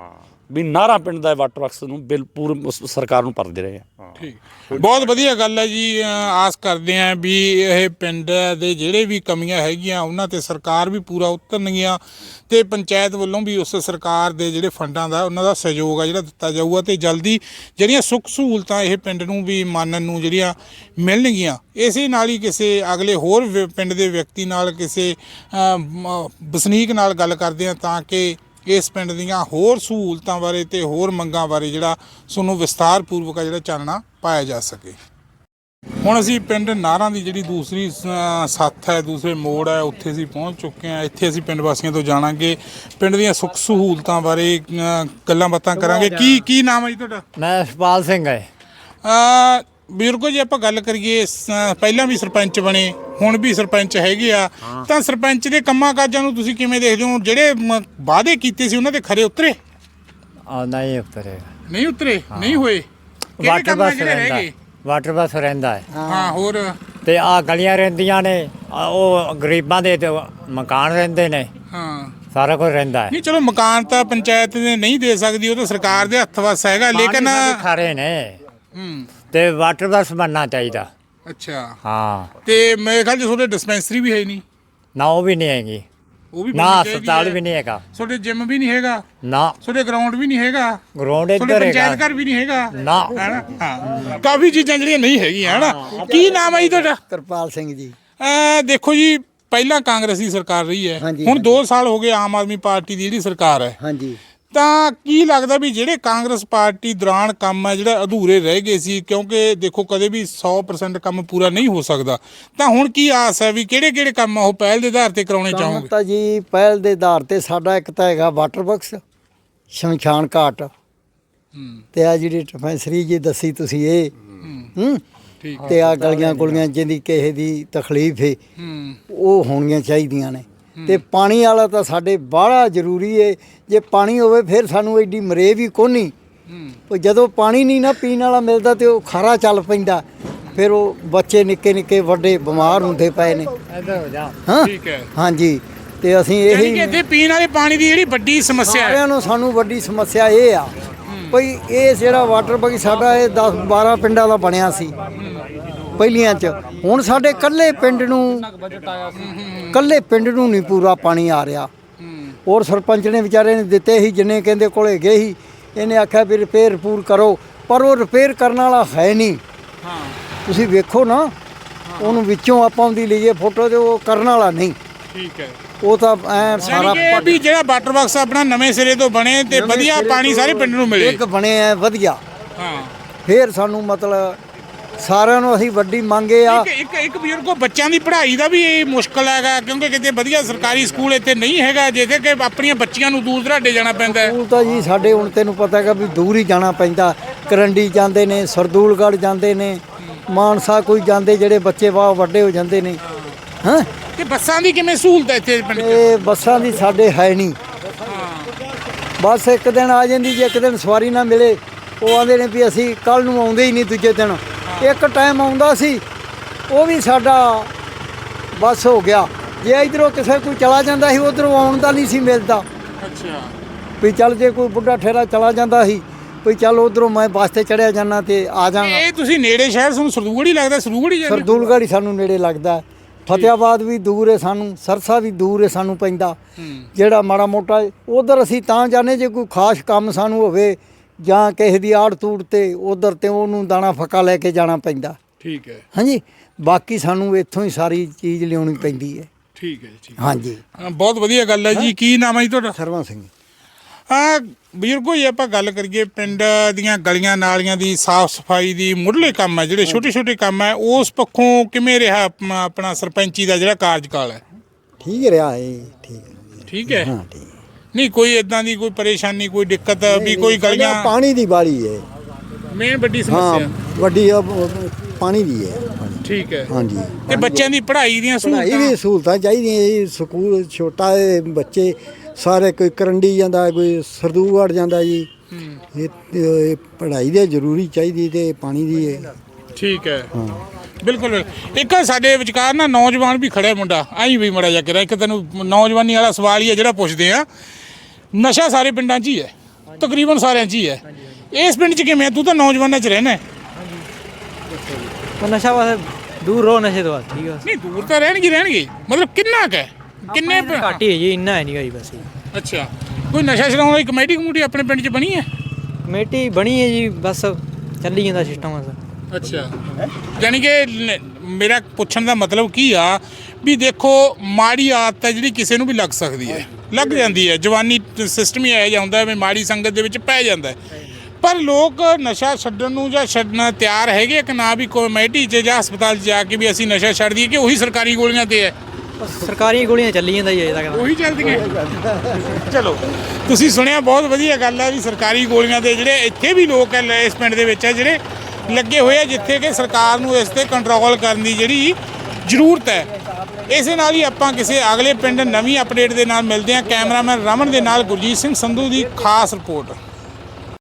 ਵੀ ਨਾਰਾ ਪਿੰਡ ਦਾ ਵਾਟਰ ਵਰਕਸ ਨੂੰ ਬਿਲ ਪੂਰ ਸਰਕਾਰ ਨੂੰ ਭਰਦੇ ਰਹੇ ਆ। ਠੀਕ। ਬਹੁਤ ਵਧੀਆ ਗੱਲ ਹੈ ਜੀ ਅ, ਆਸ ਕਰਦੇ ਆਂ ਵੀ ਇਹ ਪਿੰਡ ਦੇ ਜਿਹੜੇ ਵੀ ਕਮੀਆਂ ਹੈਗੀਆਂ ਉਹਨਾਂ ਤੇ ਸਰਕਾਰ ਵੀ ਪੂਰਾ ਉਤਰਨਗੀਆਂ ਤੇ ਪੰਚਾਇਤ ਵੱਲੋਂ ਵੀ ਉਸ ਸਰਕਾਰ ਦੇ ਜਿਹੜੇ ਫੰਡਾਂ ਦਾ ਉਹਨਾਂ ਦਾ ਸਹਿਯੋਗ ਆ ਜਿਹੜਾ ਦਿੱਤਾ ਜਾਊਗਾ ਤੇ ਜਲਦੀ ਜਿਹੜੀਆਂ ਸੁੱਖ ਸਹੂਲਤਾਂ ਇਹ ਪਿੰਡ ਨੂੰ ਵੀ ਮਾਨਣ ਨੂੰ ਜਿਹੜੀਆਂ ਮਿਲਣਗੀਆਂ ਇਸੇ ਨਾਲ ਹੀ ਕਿਸੇ ਅਗਲੇ ਹੋਰ ਵਿ- ਪਿੰਡ ਦੇ ਵਿਅਕਤੀ ਨਾਲ ਕਿਸੇ ਅ, ਮ- ਵਸਨੀਕ ਨਾਲ ਗੱਲ ਕਰਦੇ ਆ ਤਾਂ ਕਿ ਇਸ ਪਿੰਡ ਦੀਆਂ ਹੋਰ ਸਹੂਲਤਾਂ ਬਾਰੇ ਤੇ ਹੋਰ ਮੰਗਾਂ ਬਾਰੇ ਜਿਹੜਾ ਤੁਹਾਨੂੰ ਵਿਸਤਾਰ ਪੂਰਵਕ ਆ ਜਿਹੜਾ ਚਾਨਣਾ ਪਾਇਆ ਜਾ ਸਕੇ। ਹੁਣ ਅਸੀਂ ਪਿੰਡ ਨਾਰਾਂ ਦੀ ਜਿਹੜੀ ਦੂਸਰੀ ਸੱਥ ਹੈ ਦੂਸਰੇ ਮੋੜ ਹੈ ਉੱਥੇ ਅਸੀਂ ਪਹੁੰਚ ਚੁੱਕੇ ਹਾਂ। ਇੱਥੇ ਅਸੀਂ ਪਿੰਡ ਵਾਸੀਆਂ ਤੋਂ ਜਾਣਾਂਗੇ। ਪਿੰਡ ਦੀਆਂ ਸੁੱਖ ਸਹੂਲਤਾਂ ਬਾਰੇ ਗੱਲਾਂ ਬਾਤਾਂ ਕਰਾਂਗੇ। ਕੀ ਕੀ ਨਾਮ ਹੈ ਜੀ ਤੁਹਾਡਾ? ਮੈਂ ਸੁਪਾਲ ਸਿੰਘ ਹੈ। ਬਜ਼ੁਰਗੋ ਜੇ ਆਪਾਂ ਗੱਲ ਕਰੀਏ ਸ- ਪਹਿਲਾਂ ਵੀ ਸਰਪੰਚ ਬਣੇ ਹੁਣ ਵੀ ਸਰਪੰਚ ਹੈਗੇ ਆ ਤਾਂ ਸਰਪੰਚ ਦੇ ਕੰਮਾਂ ਕਾਜਾਂ ਨੂੰ ਤੁਸੀਂ ਕਿਵੇਂ ਦੇਖਦੇ ਹੋ? ਜਿਹੜੇ ਮ- ਵਾਅਦੇ ਕੀਤੇ ਸੀ ਉਹਨਾਂ ਦੇ ਖਰੇ ਉਤਰੇ? ਆ ਨਹੀਂ ਉਤਰੇ। ਨਹੀਂ ਉਤਰੇ? ਨਹੀਂ ਹੋਏ? ਕਿਹੜੇ ਵਾਟਰ ਕੰਮ ਆ ਬੱਸ ਜਿਹੜੇ ਰਹਿ ਰਹਿੰਦਾ ਵਾਟਰ ਬੱਸ ਰਹਿੰਦਾ ਹੈ। ਹਾਂ ਹੋਰ? ਤੇ ਆ ਗਲੀਆਂ ਰਹਿੰਦੀਆਂ ਨੇ ਆਹ ਉਹ ਗਰੀਬਾਂ ਦੇ ਤੇ ਮਕਾਨ ਰਹਿੰਦੇ ਨੇ। ਹਾਂ। ਸਾਰਾ ਕੁਝ ਰਹਿੰਦਾ ਹੈ। ਨਹੀਂ ਚਲੋ ਮਕਾਨ ਤਾਂ ਪੰਚਾਇਤ ਨੇ ਨਹੀਂ ਦੇ ਸਕਦੀ ਉਹ ਤਾਂ ਸਰਕਾਰ ਦੇ ਹੱਥ ਵਸ ਹੈਗਾ ਲੇਕਿਨ ਪਾਣੀ ਸਾਡੇ ਖਾਰੇ ਨੇ। ਹੂੰ। ਤੇ ਵਾਟਰ ਬੱਸ ਬਣਨਾ ਚਾਹੀਦਾ। ਅੱਛਾ। ਹਾਂ। ਤੇ ਮੇਰੇ ਖਿਆਲ ਚ ਤੁਹਾਡੇ ਡਿਸਪੈਂਸਰੀ ਵੀ ਹੈ ਨਹੀਂ। ਨਾ ਉਹ ਵੀ ਨਹੀਂ ਹੈਗੀ। ਉਹ ਵੀ ਨਾ ਬਣਨੀ ਚਾਹੀਦੀ ਹਸਪਤਾਲ ਹੈ। ਵੀ ਨਹੀਂ ਹੈਗਾ। ਤੁਹਾਡੇ ਜਿਮ ਵੀ ਨਹੀਂ ਹੈਗਾ। ਨਾ। ਤੁਹਾਡੇ ਗਰਾਊਂਡ ਵੀ ਨਹੀਂ ਹੈਗਾ। ਗਰਾਊਂਡ ਤੁਹਾਡੇ ਇੱਧਰ ਪੰਚਾਇਤ ਹੈਗਾ ਘਰ ਵੀ ਨਹੀਂ ਹੈਗਾ। ਨਾ। ਹੈਨਾ? ਹਾਂ। ਕਾਫੀ ਚੀਜ਼ਾਂ ਜਿਹੜੀਆਂ ਨਹੀਂ ਹੈਗੀਆਂ ਹੈਨਾ? ਕੀ ਨਾਮ ਹੈ ਜੀ ਤੁਹਾਡਾ? ਕਿਰਪਾਲ ਸਿੰਘ ਜੀ। ਅਹ ਦੇਖੋ ਜੀ ਪਹਿਲਾਂ ਕਾਂਗਰਸੀ ਸਰਕਾਰ ਰਹੀ ਹੈ। ਹਾਂਜੀ, ਹੁਣ 2 ਸਾਲ ਹੋ ਗਏ ਆਮ ਆਦਮੀ ਪਾਰਟੀ ਦੀ ਜਿਹੜੀ ਸਰਕਾਰ ਹੈ। ਹਾਂਜੀ। ਤਾਂ ਕੀ ਲੱਗਦਾ ਵੀ ਜਿਹੜੇ ਕਾਂਗਰਸ ਪਾਰਟੀ ਦੌਰਾਨ ਕੰਮ ਹੈ ਜਿਹੜਾ ਅਧੂਰੇ ਰਹਿ ਗਏ ਸੀ ਕਿਉਂਕਿ ਦੇਖੋ ਕਦੇ ਵੀ 100% ਕੰਮ ਪੂਰਾ ਨਹੀਂ ਹੋ ਸਕਦਾ। ਤਾਂ ਹੁਣ ਕੀ ਆਸ ਹੈ ਵੀ ਕਿਹੜੇ ਕਿਹੜੇ ਕੰਮ ਆ ਉਹ ਪਹਿਲ ਦੇ ਆਧਾਰ ਤੇ ਕਰਾਉਣੇ ਚਾਹੋਗੇ? ਤਾਂ ਜੀ ਪਹਿਲ ਦੇ ਆਧਾਰ ਤੇ ਸਾਡਾ ਇੱਕ ਤਾਂ ਹੈਗਾ ਵਾਟਰ ਬਕਸ ਸ਼ਮਸ਼ਾਨ ਘਾਟ। ਤੇ ਆ ਜਿਹੜੀ ਡਿਸਪੈਂਸਰੀ ਜੀ ਦੱਸੀ ਤੁਸੀਂ ਇਹ ਹੂੰ। ਠੀਕ। ਤੇ ਆ ਗਲੀਆਂ ਗੁਲੀਆਂ ਜਿਹਦੀ ਕਿਸੇ ਦੀ ਤਕਲੀਫ ਹੂੰ। ਉਹ ਹੋਣੀਆਂ ਚਾਹੀਦੀਆਂ ਨੇ। ਤੇ ਪਾਣੀ ਵਾਲਾ ਤਾਂ ਸਾਡੇ ਬਾਹਲਾ ਜ਼ਰੂਰੀ ਏ। ਜੇ ਪਾਣੀ ਹੋਵੇ ਫਿਰ ਸਾਨੂੰ ਐਡੀ ਮਰੇ ਵੀ ਕੋਨੀ ਉਹ ਜਦੋਂ ਪਾਣੀ ਨਹੀਂ ਨਾ ਪੀਣ ਵਾਲਾ ਮਿਲਦਾ ਤੇ ਉਹ ਖਾਰਾ ਚੱਲ ਪੈਂਦਾ। ਫਿਰ ਉਹ ਬੱਚੇ ਨਿੱਕੇ ਨਿੱਕੇ ਵੱਡੇ ਬਿਮਾਰ ਹੁੰਦੇ ਪਏ ਨੇ। ਇੱਧਰ ਹੋ ਜਾ। ਹਾਂ? ਠੀਕ ਹੈ। ਹਾਂਜੀ। ਤੇ ਅਸੀਂ ਯਾਨੀ ਇਹੀ ਕਿ ਇੱਥੇ ਪੀਣ ਵਾਲੇ ਪਾਣੀ ਦੀ ਜਿਹੜੀ ਵੱਡੀ ਸਮੱਸਿਆ ਹੈ। ਸਾਰਿਆਂ ਨੂੰ ਸਾਨੂੰ ਵੱਡੀ ਸਮੱਸਿਆ ਇਹ ਆ। ਭਈ ਇਹ ਜਿਹੜਾ ਵਾਟਰ ਬਗੀ ਸਾਡਾ ਇਹ 10 12 ਪਿੰਡਾਂ ਦਾ ਬਣਿਆ ਸੀ। ਪਹਿਲੀਆਂ ਚ। ਹੁਣ ਸਾਡੇ ਕੱਲੇ ਪਿੰਡ ਨੂੰ ਕੱਲੇ ਪਿੰਡ ਨੂੰ ਨਹੀਂ ਪੂਰਾ ਪਾਣੀ ਆ ਰਿਹਾ। ਔਰ ਸਰਪੰਚ ਨੇ ਵਿਚਾਰੇ ਨੇ ਦਿੱਤੇ ਸੀ ਜਿੰਨੇ ਕਹਿੰਦੇ ਕੋਲੇ ਗਏ ਸੀ ਇਹਨੇ ਆਖਿਆ ਵੀ ਰਿਪੇਅਰ ਰਿਪੂਰ ਕਰੋ। ਪਰ ਉਹ ਰਿਪੇਅਰ ਕਰਨ ਵਾਲਾ ਹੈ ਨਹੀਂ। ਹਾਂ ਤੁਸੀਂ ਵੇਖੋ ਨਾ ਉਹਨੂੰ ਵਿੱਚੋਂ ਆਪਾਂ ਉਹਦੀ ਲਈਏ ਫੋਟੋ ਤੇ ਉਹ ਕਰਨ ਵਾਲਾ ਨਹੀਂ। ਠੀਕ ਹੈ। ਉਹ ਤਾਂ ਐ ਸਾਰਾ ਵੀ ਜਿਹੜਾ ਵਾਟਰ ਬਾਕਸ ਆਪਣਾ ਨਵੇਂ ਸਿਰੇ ਤੋਂ ਬਣੇ ਤੇ ਵਧੀਆ ਪਾਣੀ ਸਾਰੇ ਪਿੰਡ ਨੂੰ ਮਿਲੇ। ਇੱਕ ਬਣਿਆ ਵਧੀਆ। ਹਾਂ। ਫੇਰ ਸਾਨੂੰ ਮਤਲਬ ਸਾਰਿਆਂ ਨੂੰ ਅਸੀਂ ਵੱਡੀ ਮੰਗੇ ਆ। ਇੱਕ ਇੱਕ ਇੱਕ ਬਜ਼ੁਰਗੋ ਬੱਚਿਆਂ ਦੀ ਪੜ੍ਹਾਈ ਦਾ ਵੀ ਇਹ ਮੁਸ਼ਕਲ ਹੈਗਾ ਕਿਉਂਕਿ ਕਿਤੇ ਵਧੀਆ ਸਰਕਾਰੀ ਸਕੂਲ ਇੱਥੇ ਨਹੀਂ ਹੈਗਾ ਜਿੱਥੇ ਕਿ ਆਪਣੀਆਂ ਬੱਚੀਆਂ ਨੂੰ ਦੂਰ ਦਰਾਡੇ ਜਾਣਾ ਪੈਂਦਾ ਹੈ। ਸਕੂਲ ਤਾਂ ਜੀ ਸਾਡੇ ਹੁਣ ਤੈਨੂੰ ਪਤਾ ਹੈਗਾ ਵੀ ਦੂਰ ਹੀ ਜਾਣਾ ਪੈਂਦਾ। ਕਰੰਡੀ ਜਾਂਦੇ ਨੇ ਸਰਦੂਲਗੜ੍ਹ ਜਾਂਦੇ ਨੇ ਮਾਨਸਾ ਕੋਈ ਜਾਂਦੇ ਜਿਹੜੇ ਬੱਚੇ ਵਾਹ ਵੱਡੇ ਹੋ ਜਾਂਦੇ ਨੇ। ਹਾਂ? ਤੇ ਬੱਸਾਂ ਦੀ ਕਿਵੇਂ ਸਹੂਲਤ ਹੈ ਇੱਥੇ ਪਿੰਡ 'ਚ? ਇਹ ਬੱਸਾਂ ਦੀ ਸਾਡੇ ਹੈ ਨਹੀਂ। ਬਸ ਇੱਕ ਦਿਨ ਆ ਜਾਂਦੀ ਜੇ ਇੱਕ ਦਿਨ ਸਵਾਰੀ ਨਾ ਮਿਲੇ ਉਹ ਆਂਦੇ ਨੇ ਵੀ ਅਸੀਂ ਕੱਲ ਨੂੰ ਆਉਂਦੇ ਹੀ ਨਹੀਂ ਦੂਜੇ ਦਿਨ। ਇੱਕ ਟਾਈਮ ਆਉਂਦਾ ਸੀ ਉਹ ਵੀ ਸਾਡਾ ਬਸ ਹੋ ਗਿਆ। ਜੇ ਇਧਰੋਂ ਕਿਸੇ ਕੋਈ ਚਲਾ ਜਾਂਦਾ ਸੀ ਉਧਰੋਂ ਆਉਣ ਦਾ ਨਹੀਂ ਸੀ ਮਿਲਦਾ। ਅੱਛਾ। ਵੀ ਚੱਲ ਜੇ ਕੋਈ ਬੁੱਢਾ ਠੇਰਾ ਚਲਾ ਜਾਂਦਾ ਸੀ ਵੀ ਚੱਲ ਉਧਰੋਂ ਮੈਂ ਬੱਸ ਤੇ ਚੜਿਆ ਜਾਣਾ ਤੇ ਆ ਜਾਣਾ ਇਹ ਤੁਸੀਂ ਨੇੜੇ ਸ਼ਹਿਰ ਤੁਹਾਨੂੰ ਸਰਦੂਗੜ ਹੀ ਲੱਗਦਾ ਸਰਦੂਗੜ ਹੀ ਜਾਂਦੇ? ਸਰਦੂਲਗੜ੍ਹ ਹੀ ਸਾਨੂੰ ਨੇੜੇ ਲੱਗਦਾ। ਫਤਿਆਬਾਦ ਵੀ ਦੂਰ ਹੈ ਸਾਨੂੰ ਸਰਸਾ ਵੀ ਦੂਰ ਹੈ ਸਾਨੂੰ ਪੈਂਦਾ। ਜਿਹੜਾ ਮਾੜਾ ਮੋਟਾ ਉਧਰ ਅਸੀਂ ਤਾਂ ਜਾਣੇ ਜੇ ਕੋਈ ਖਾਸ ਕੰਮ ਸਾਨੂੰ ਹੋਵੇ ਜਾਂ ਕਿਸੇ ਦੀ ਆੜ ਤੂੜ ਤੇ ਉਧਰ ਤੇ ਉਹਨੂੰ ਦਾਣਾ ਫੱਕਾ ਲੈ ਕੇ ਜਾਣਾ ਪੈਂਦਾ। ਠੀਕ ਹੈ। ਹਾਂਜੀ? ਬਾਕੀ ਸਾਨੂੰ ਇੱਥੋਂ ਹੀ ਸਾਰੀ ਚੀਜ਼ ਲਿਆਉਣੀ ਪੈਂਦੀ ਹੈ। ਠੀਕ ਹੈ ਜੀ, ਠੀਕ ਹਾਂਜੀ। ਹਾਂ, ਬਹੁਤ ਵਧੀਆ ਗੱਲ ਹੈ ਜੀ। ਕੀ ਨਾਮ ਹੈ ਜੀ ਤੁਹਾਡਾ? ਸਰਵਨ ਸਿੰਘ। ਆ ਬਜ਼ੁਰਗੋ ਜੇ ਆਪਾਂ ਗੱਲ ਕਰੀਏ ਪਿੰਡ ਦੀਆਂ ਗਲੀਆਂ ਨਾਲੀਆਂ ਦੀ ਸਾਫ਼ ਸਫ਼ਾਈ ਦੀ ਮੁੱਢਲੇ ਕੰਮ ਹੈ ਜਿਹੜੇ ਛੋਟੇ ਛੋਟੇ ਕੰਮ ਹੈ ਉਸ ਪੱਖੋਂ ਕਿਵੇਂ ਰਿਹਾ ਆਪਣਾ- ਆਪਣਾ ਸਰਪੰਚੀ ਦਾ ਜਿਹੜਾ ਕਾਰਜਕਾਲ ਹੈ? ਠੀਕ ਰਿਹਾ ਇਹ ਠੀਕ ਹੈ। ਠੀਕ ਹੈ। ਹਾਂ ਠੀਕ। ਨਹੀਂ ਕੋਈ ਇਦਾਂ ਦੀ ਕੋਈ ਪਰੇਸ਼ਾਨੀ ਕੋਈ ਦਿੱਕਤ ਵੀ ਕੋਈ ਗਲੀਆਂ ਪਾਣੀ ਦੀ ਬਾੜੀ ਹੈ। ਮੇਨ ਵੱਡੀ ਸਮੱਸਿਆ। ਵੱਡੀ ਪਾਣੀ ਦੀ ਹੈ ਠੀਕ ਹੈ। ਹਾਂਜੀ। ਤੇ ਬੱਚਿਆਂ ਦੀ ਪੜ੍ਹਾਈ ਦੀਆਂ ਪੜ੍ਹਾਈ ਸਹੂਲਤਾਂ ਦੀ ਸਹੂਲਤਾਂ ਚਾਹੀਦੀਆਂ ਜੀ ਸਕੂਲ ਛੋਟਾ ਹੈ ਬੱਚੇ ਸਾਰੇ ਕੋਈ ਕਰੰਡੀ ਜਾਂਦਾ ਕੋਈ ਸਰਦੂਗੜ ਜਾਂਦਾ ਜੀ। ਇਹ ਇਹ ਪੜ੍ਹਾਈ ਦੇ ਜ਼ਰੂਰੀ ਚਾਹੀਦੀ ਤੇ ਪਾਣੀ ਦੀ ਹੈ ਠੀਕ ਹੈ। ਬਿਲਕੁਲ ਇੱਕ ਸਾਡੇ ਵਿਚਕਾਰ ਨਾ ਨੌਜਵਾਨ ਵੀ ਖੜਿਆ ਮੁੰਡਾ ਆਈ ਵੀ ਮੜਾ ਜਾ ਕੇ ਇੱਕ ਤੈਨੂੰ ਨੌਜਵਾਨੀ ਵਾਲਾ ਸਵਾਲ ਹੀ ਹੈ ਜਿਹੜਾ ਪੁੱਛਦੇ ਆ। ਨਸ਼ਾ ਸਾਰੇ ਪਿੰਡਾਂ 'ਚ ਹੀ ਹੈ ਤਕਰੀਬਨ ਸਾਰਿਆਂ 'ਚ ਹੀ ਹੈ। ਇਸ ਪਿੰਡ 'ਚ ਕਿਵੇਂ ਆ? ਤੂੰ ਤਾਂ ਨੌਜਵਾਨਾਂ 'ਚ ਰਹਿਣਾ ਹੈ। ਉਹ ਨਸ਼ਾ ਵਾਸਤੇ ਦੂਰ ਰਹੋ ਨਸ਼ੇ ਤੋਂ ਠੀਕ ਆ। ਨਹੀਂ ਦੂਰ ਤਾਂ ਰਹਿਣਗੇ ਹੀ ਰਹਿਣਗੇ। ਮਤਲਬ ਕਿੰਨਾ ਕੁ ਹੈ? ਕਿੰਨੇ ਘੱਟ ਹੀ ਹੈ ਜੀ ਇੰਨਾ ਹੈ ਨਹੀਂ ਗਈ ਬਸ। ਅੱਛਾ। ਕੋਈ ਨਸ਼ਾ ਛਡਾਉਣ ਵਾਲੀ ਕਮੇਟੀ ਕਮੂਟੀ ਆਪਣੇ ਪਿੰਡ 'ਚ ਬਣੀ ਹੈ? ਕਮੇਟੀ ਬਣੀ ਹੈ ਜੀ ਬਸ ਚੱਲੀ ਜਾਂਦਾ ਸਿਸਟਮ ਬਸ। ਅੱਛਾ। ਯਾਨੀ ਕਿ ਮੇਰਾ ਪੁੱਛਣ ਦਾ ਮਤਲਬ ਕੀ ਆ ਵੀ ਦੇਖੋ ਮਾੜੀ ਆਦਤ ਹੈ ਜਿਹੜੀ ਕਿਸੇ ਨੂੰ ਵੀ ਲੱਗ ਸਕਦੀ ਹੈ। ਲੱਗ ਜਾਂਦੀ ਹੈ। ਜਵਾਨੀ ਸਿਸਟਮ ਹੀ ਇਹੋ ਜਿਹਾ ਹੁੰਦਾ ਹੈ ਵੀ ਮਾੜੀ ਸੰਗਤ ਦੇ ਵਿੱਚ ਪੈ ਜਾਂਦਾ ਹੈ। ਪਰ ਲੋਕ ਨਸ਼ਾ ਛੱਡਣ ਨੂੰ ਜਾਂ ਛੱਡਣਾ ਤਿਆਰ ਹੈਗੇ ਕਿ ਨਾ ਵੀ ਕਮੇਟੀ 'ਚ ਜਾਂ ਹਸਪਤਾਲ 'ਚ ਜਾ ਕੇ ਵੀ ਅਸੀਂ ਨਸ਼ਾ ਛੱਡ ਦਈਏ ਕਿ ਉਹੀ ਸਰਕਾਰੀ ਗੋਲੀਆਂ ਤੇ ਹੈ? ਸਰਕਾਰੀ ਗੋਲੀਆਂ ਚੱਲੀ ਜਾਂਦਾ ਜੀ ਅਜੇ ਤੱਕ ਉਹੀ ਚੱਲਦੀਆਂ ਚਲੋ ਤੁਸੀਂ ਸੁਣਿਆ ਬਹੁਤ ਵਧੀਆ ਗੱਲ ਹੈ ਵੀ ਸਰਕਾਰੀ ਗੋਲੀਆਂ ਦੇ ਜਿਹੜੇ ਇੱਥੇ ਵੀ ਲੋਕ ਹੈ ਇਸ ਪਿੰਡ ਦੇ ਵਿੱਚ ਹੈ ਜਿਹੜੇ ਲੱਗੇ ਹੋਏ ਆ ਜਿੱਥੇ ਕਿ ਸਰਕਾਰ ਨੂੰ ਇਸ ਤੇ ਕੰਟਰੋਲ ਕਰਨ ਦੀ ਜਿਹੜੀ ਜ਼ਰੂਰਤ ਹੈ। ਇਸੇ ਨਾਲ ਹੀ ਆਪਾਂ ਕਿਸੇ ਅਗਲੇ ਪਿੰਡ ਨਵੀਂ ਅਪਡੇਟ ਦੇ ਨਾਲ ਮਿਲਦੇ ਹਾਂ। ਕੈਮਰਾਮੈਨ ਰਮਨ ਦੇ ਨਾਲ ਗੁਰਜੀਤ ਸਿੰਘ ਸੰਧੂ ਦੀ ਖਾਸ ਰਿਪੋਰਟ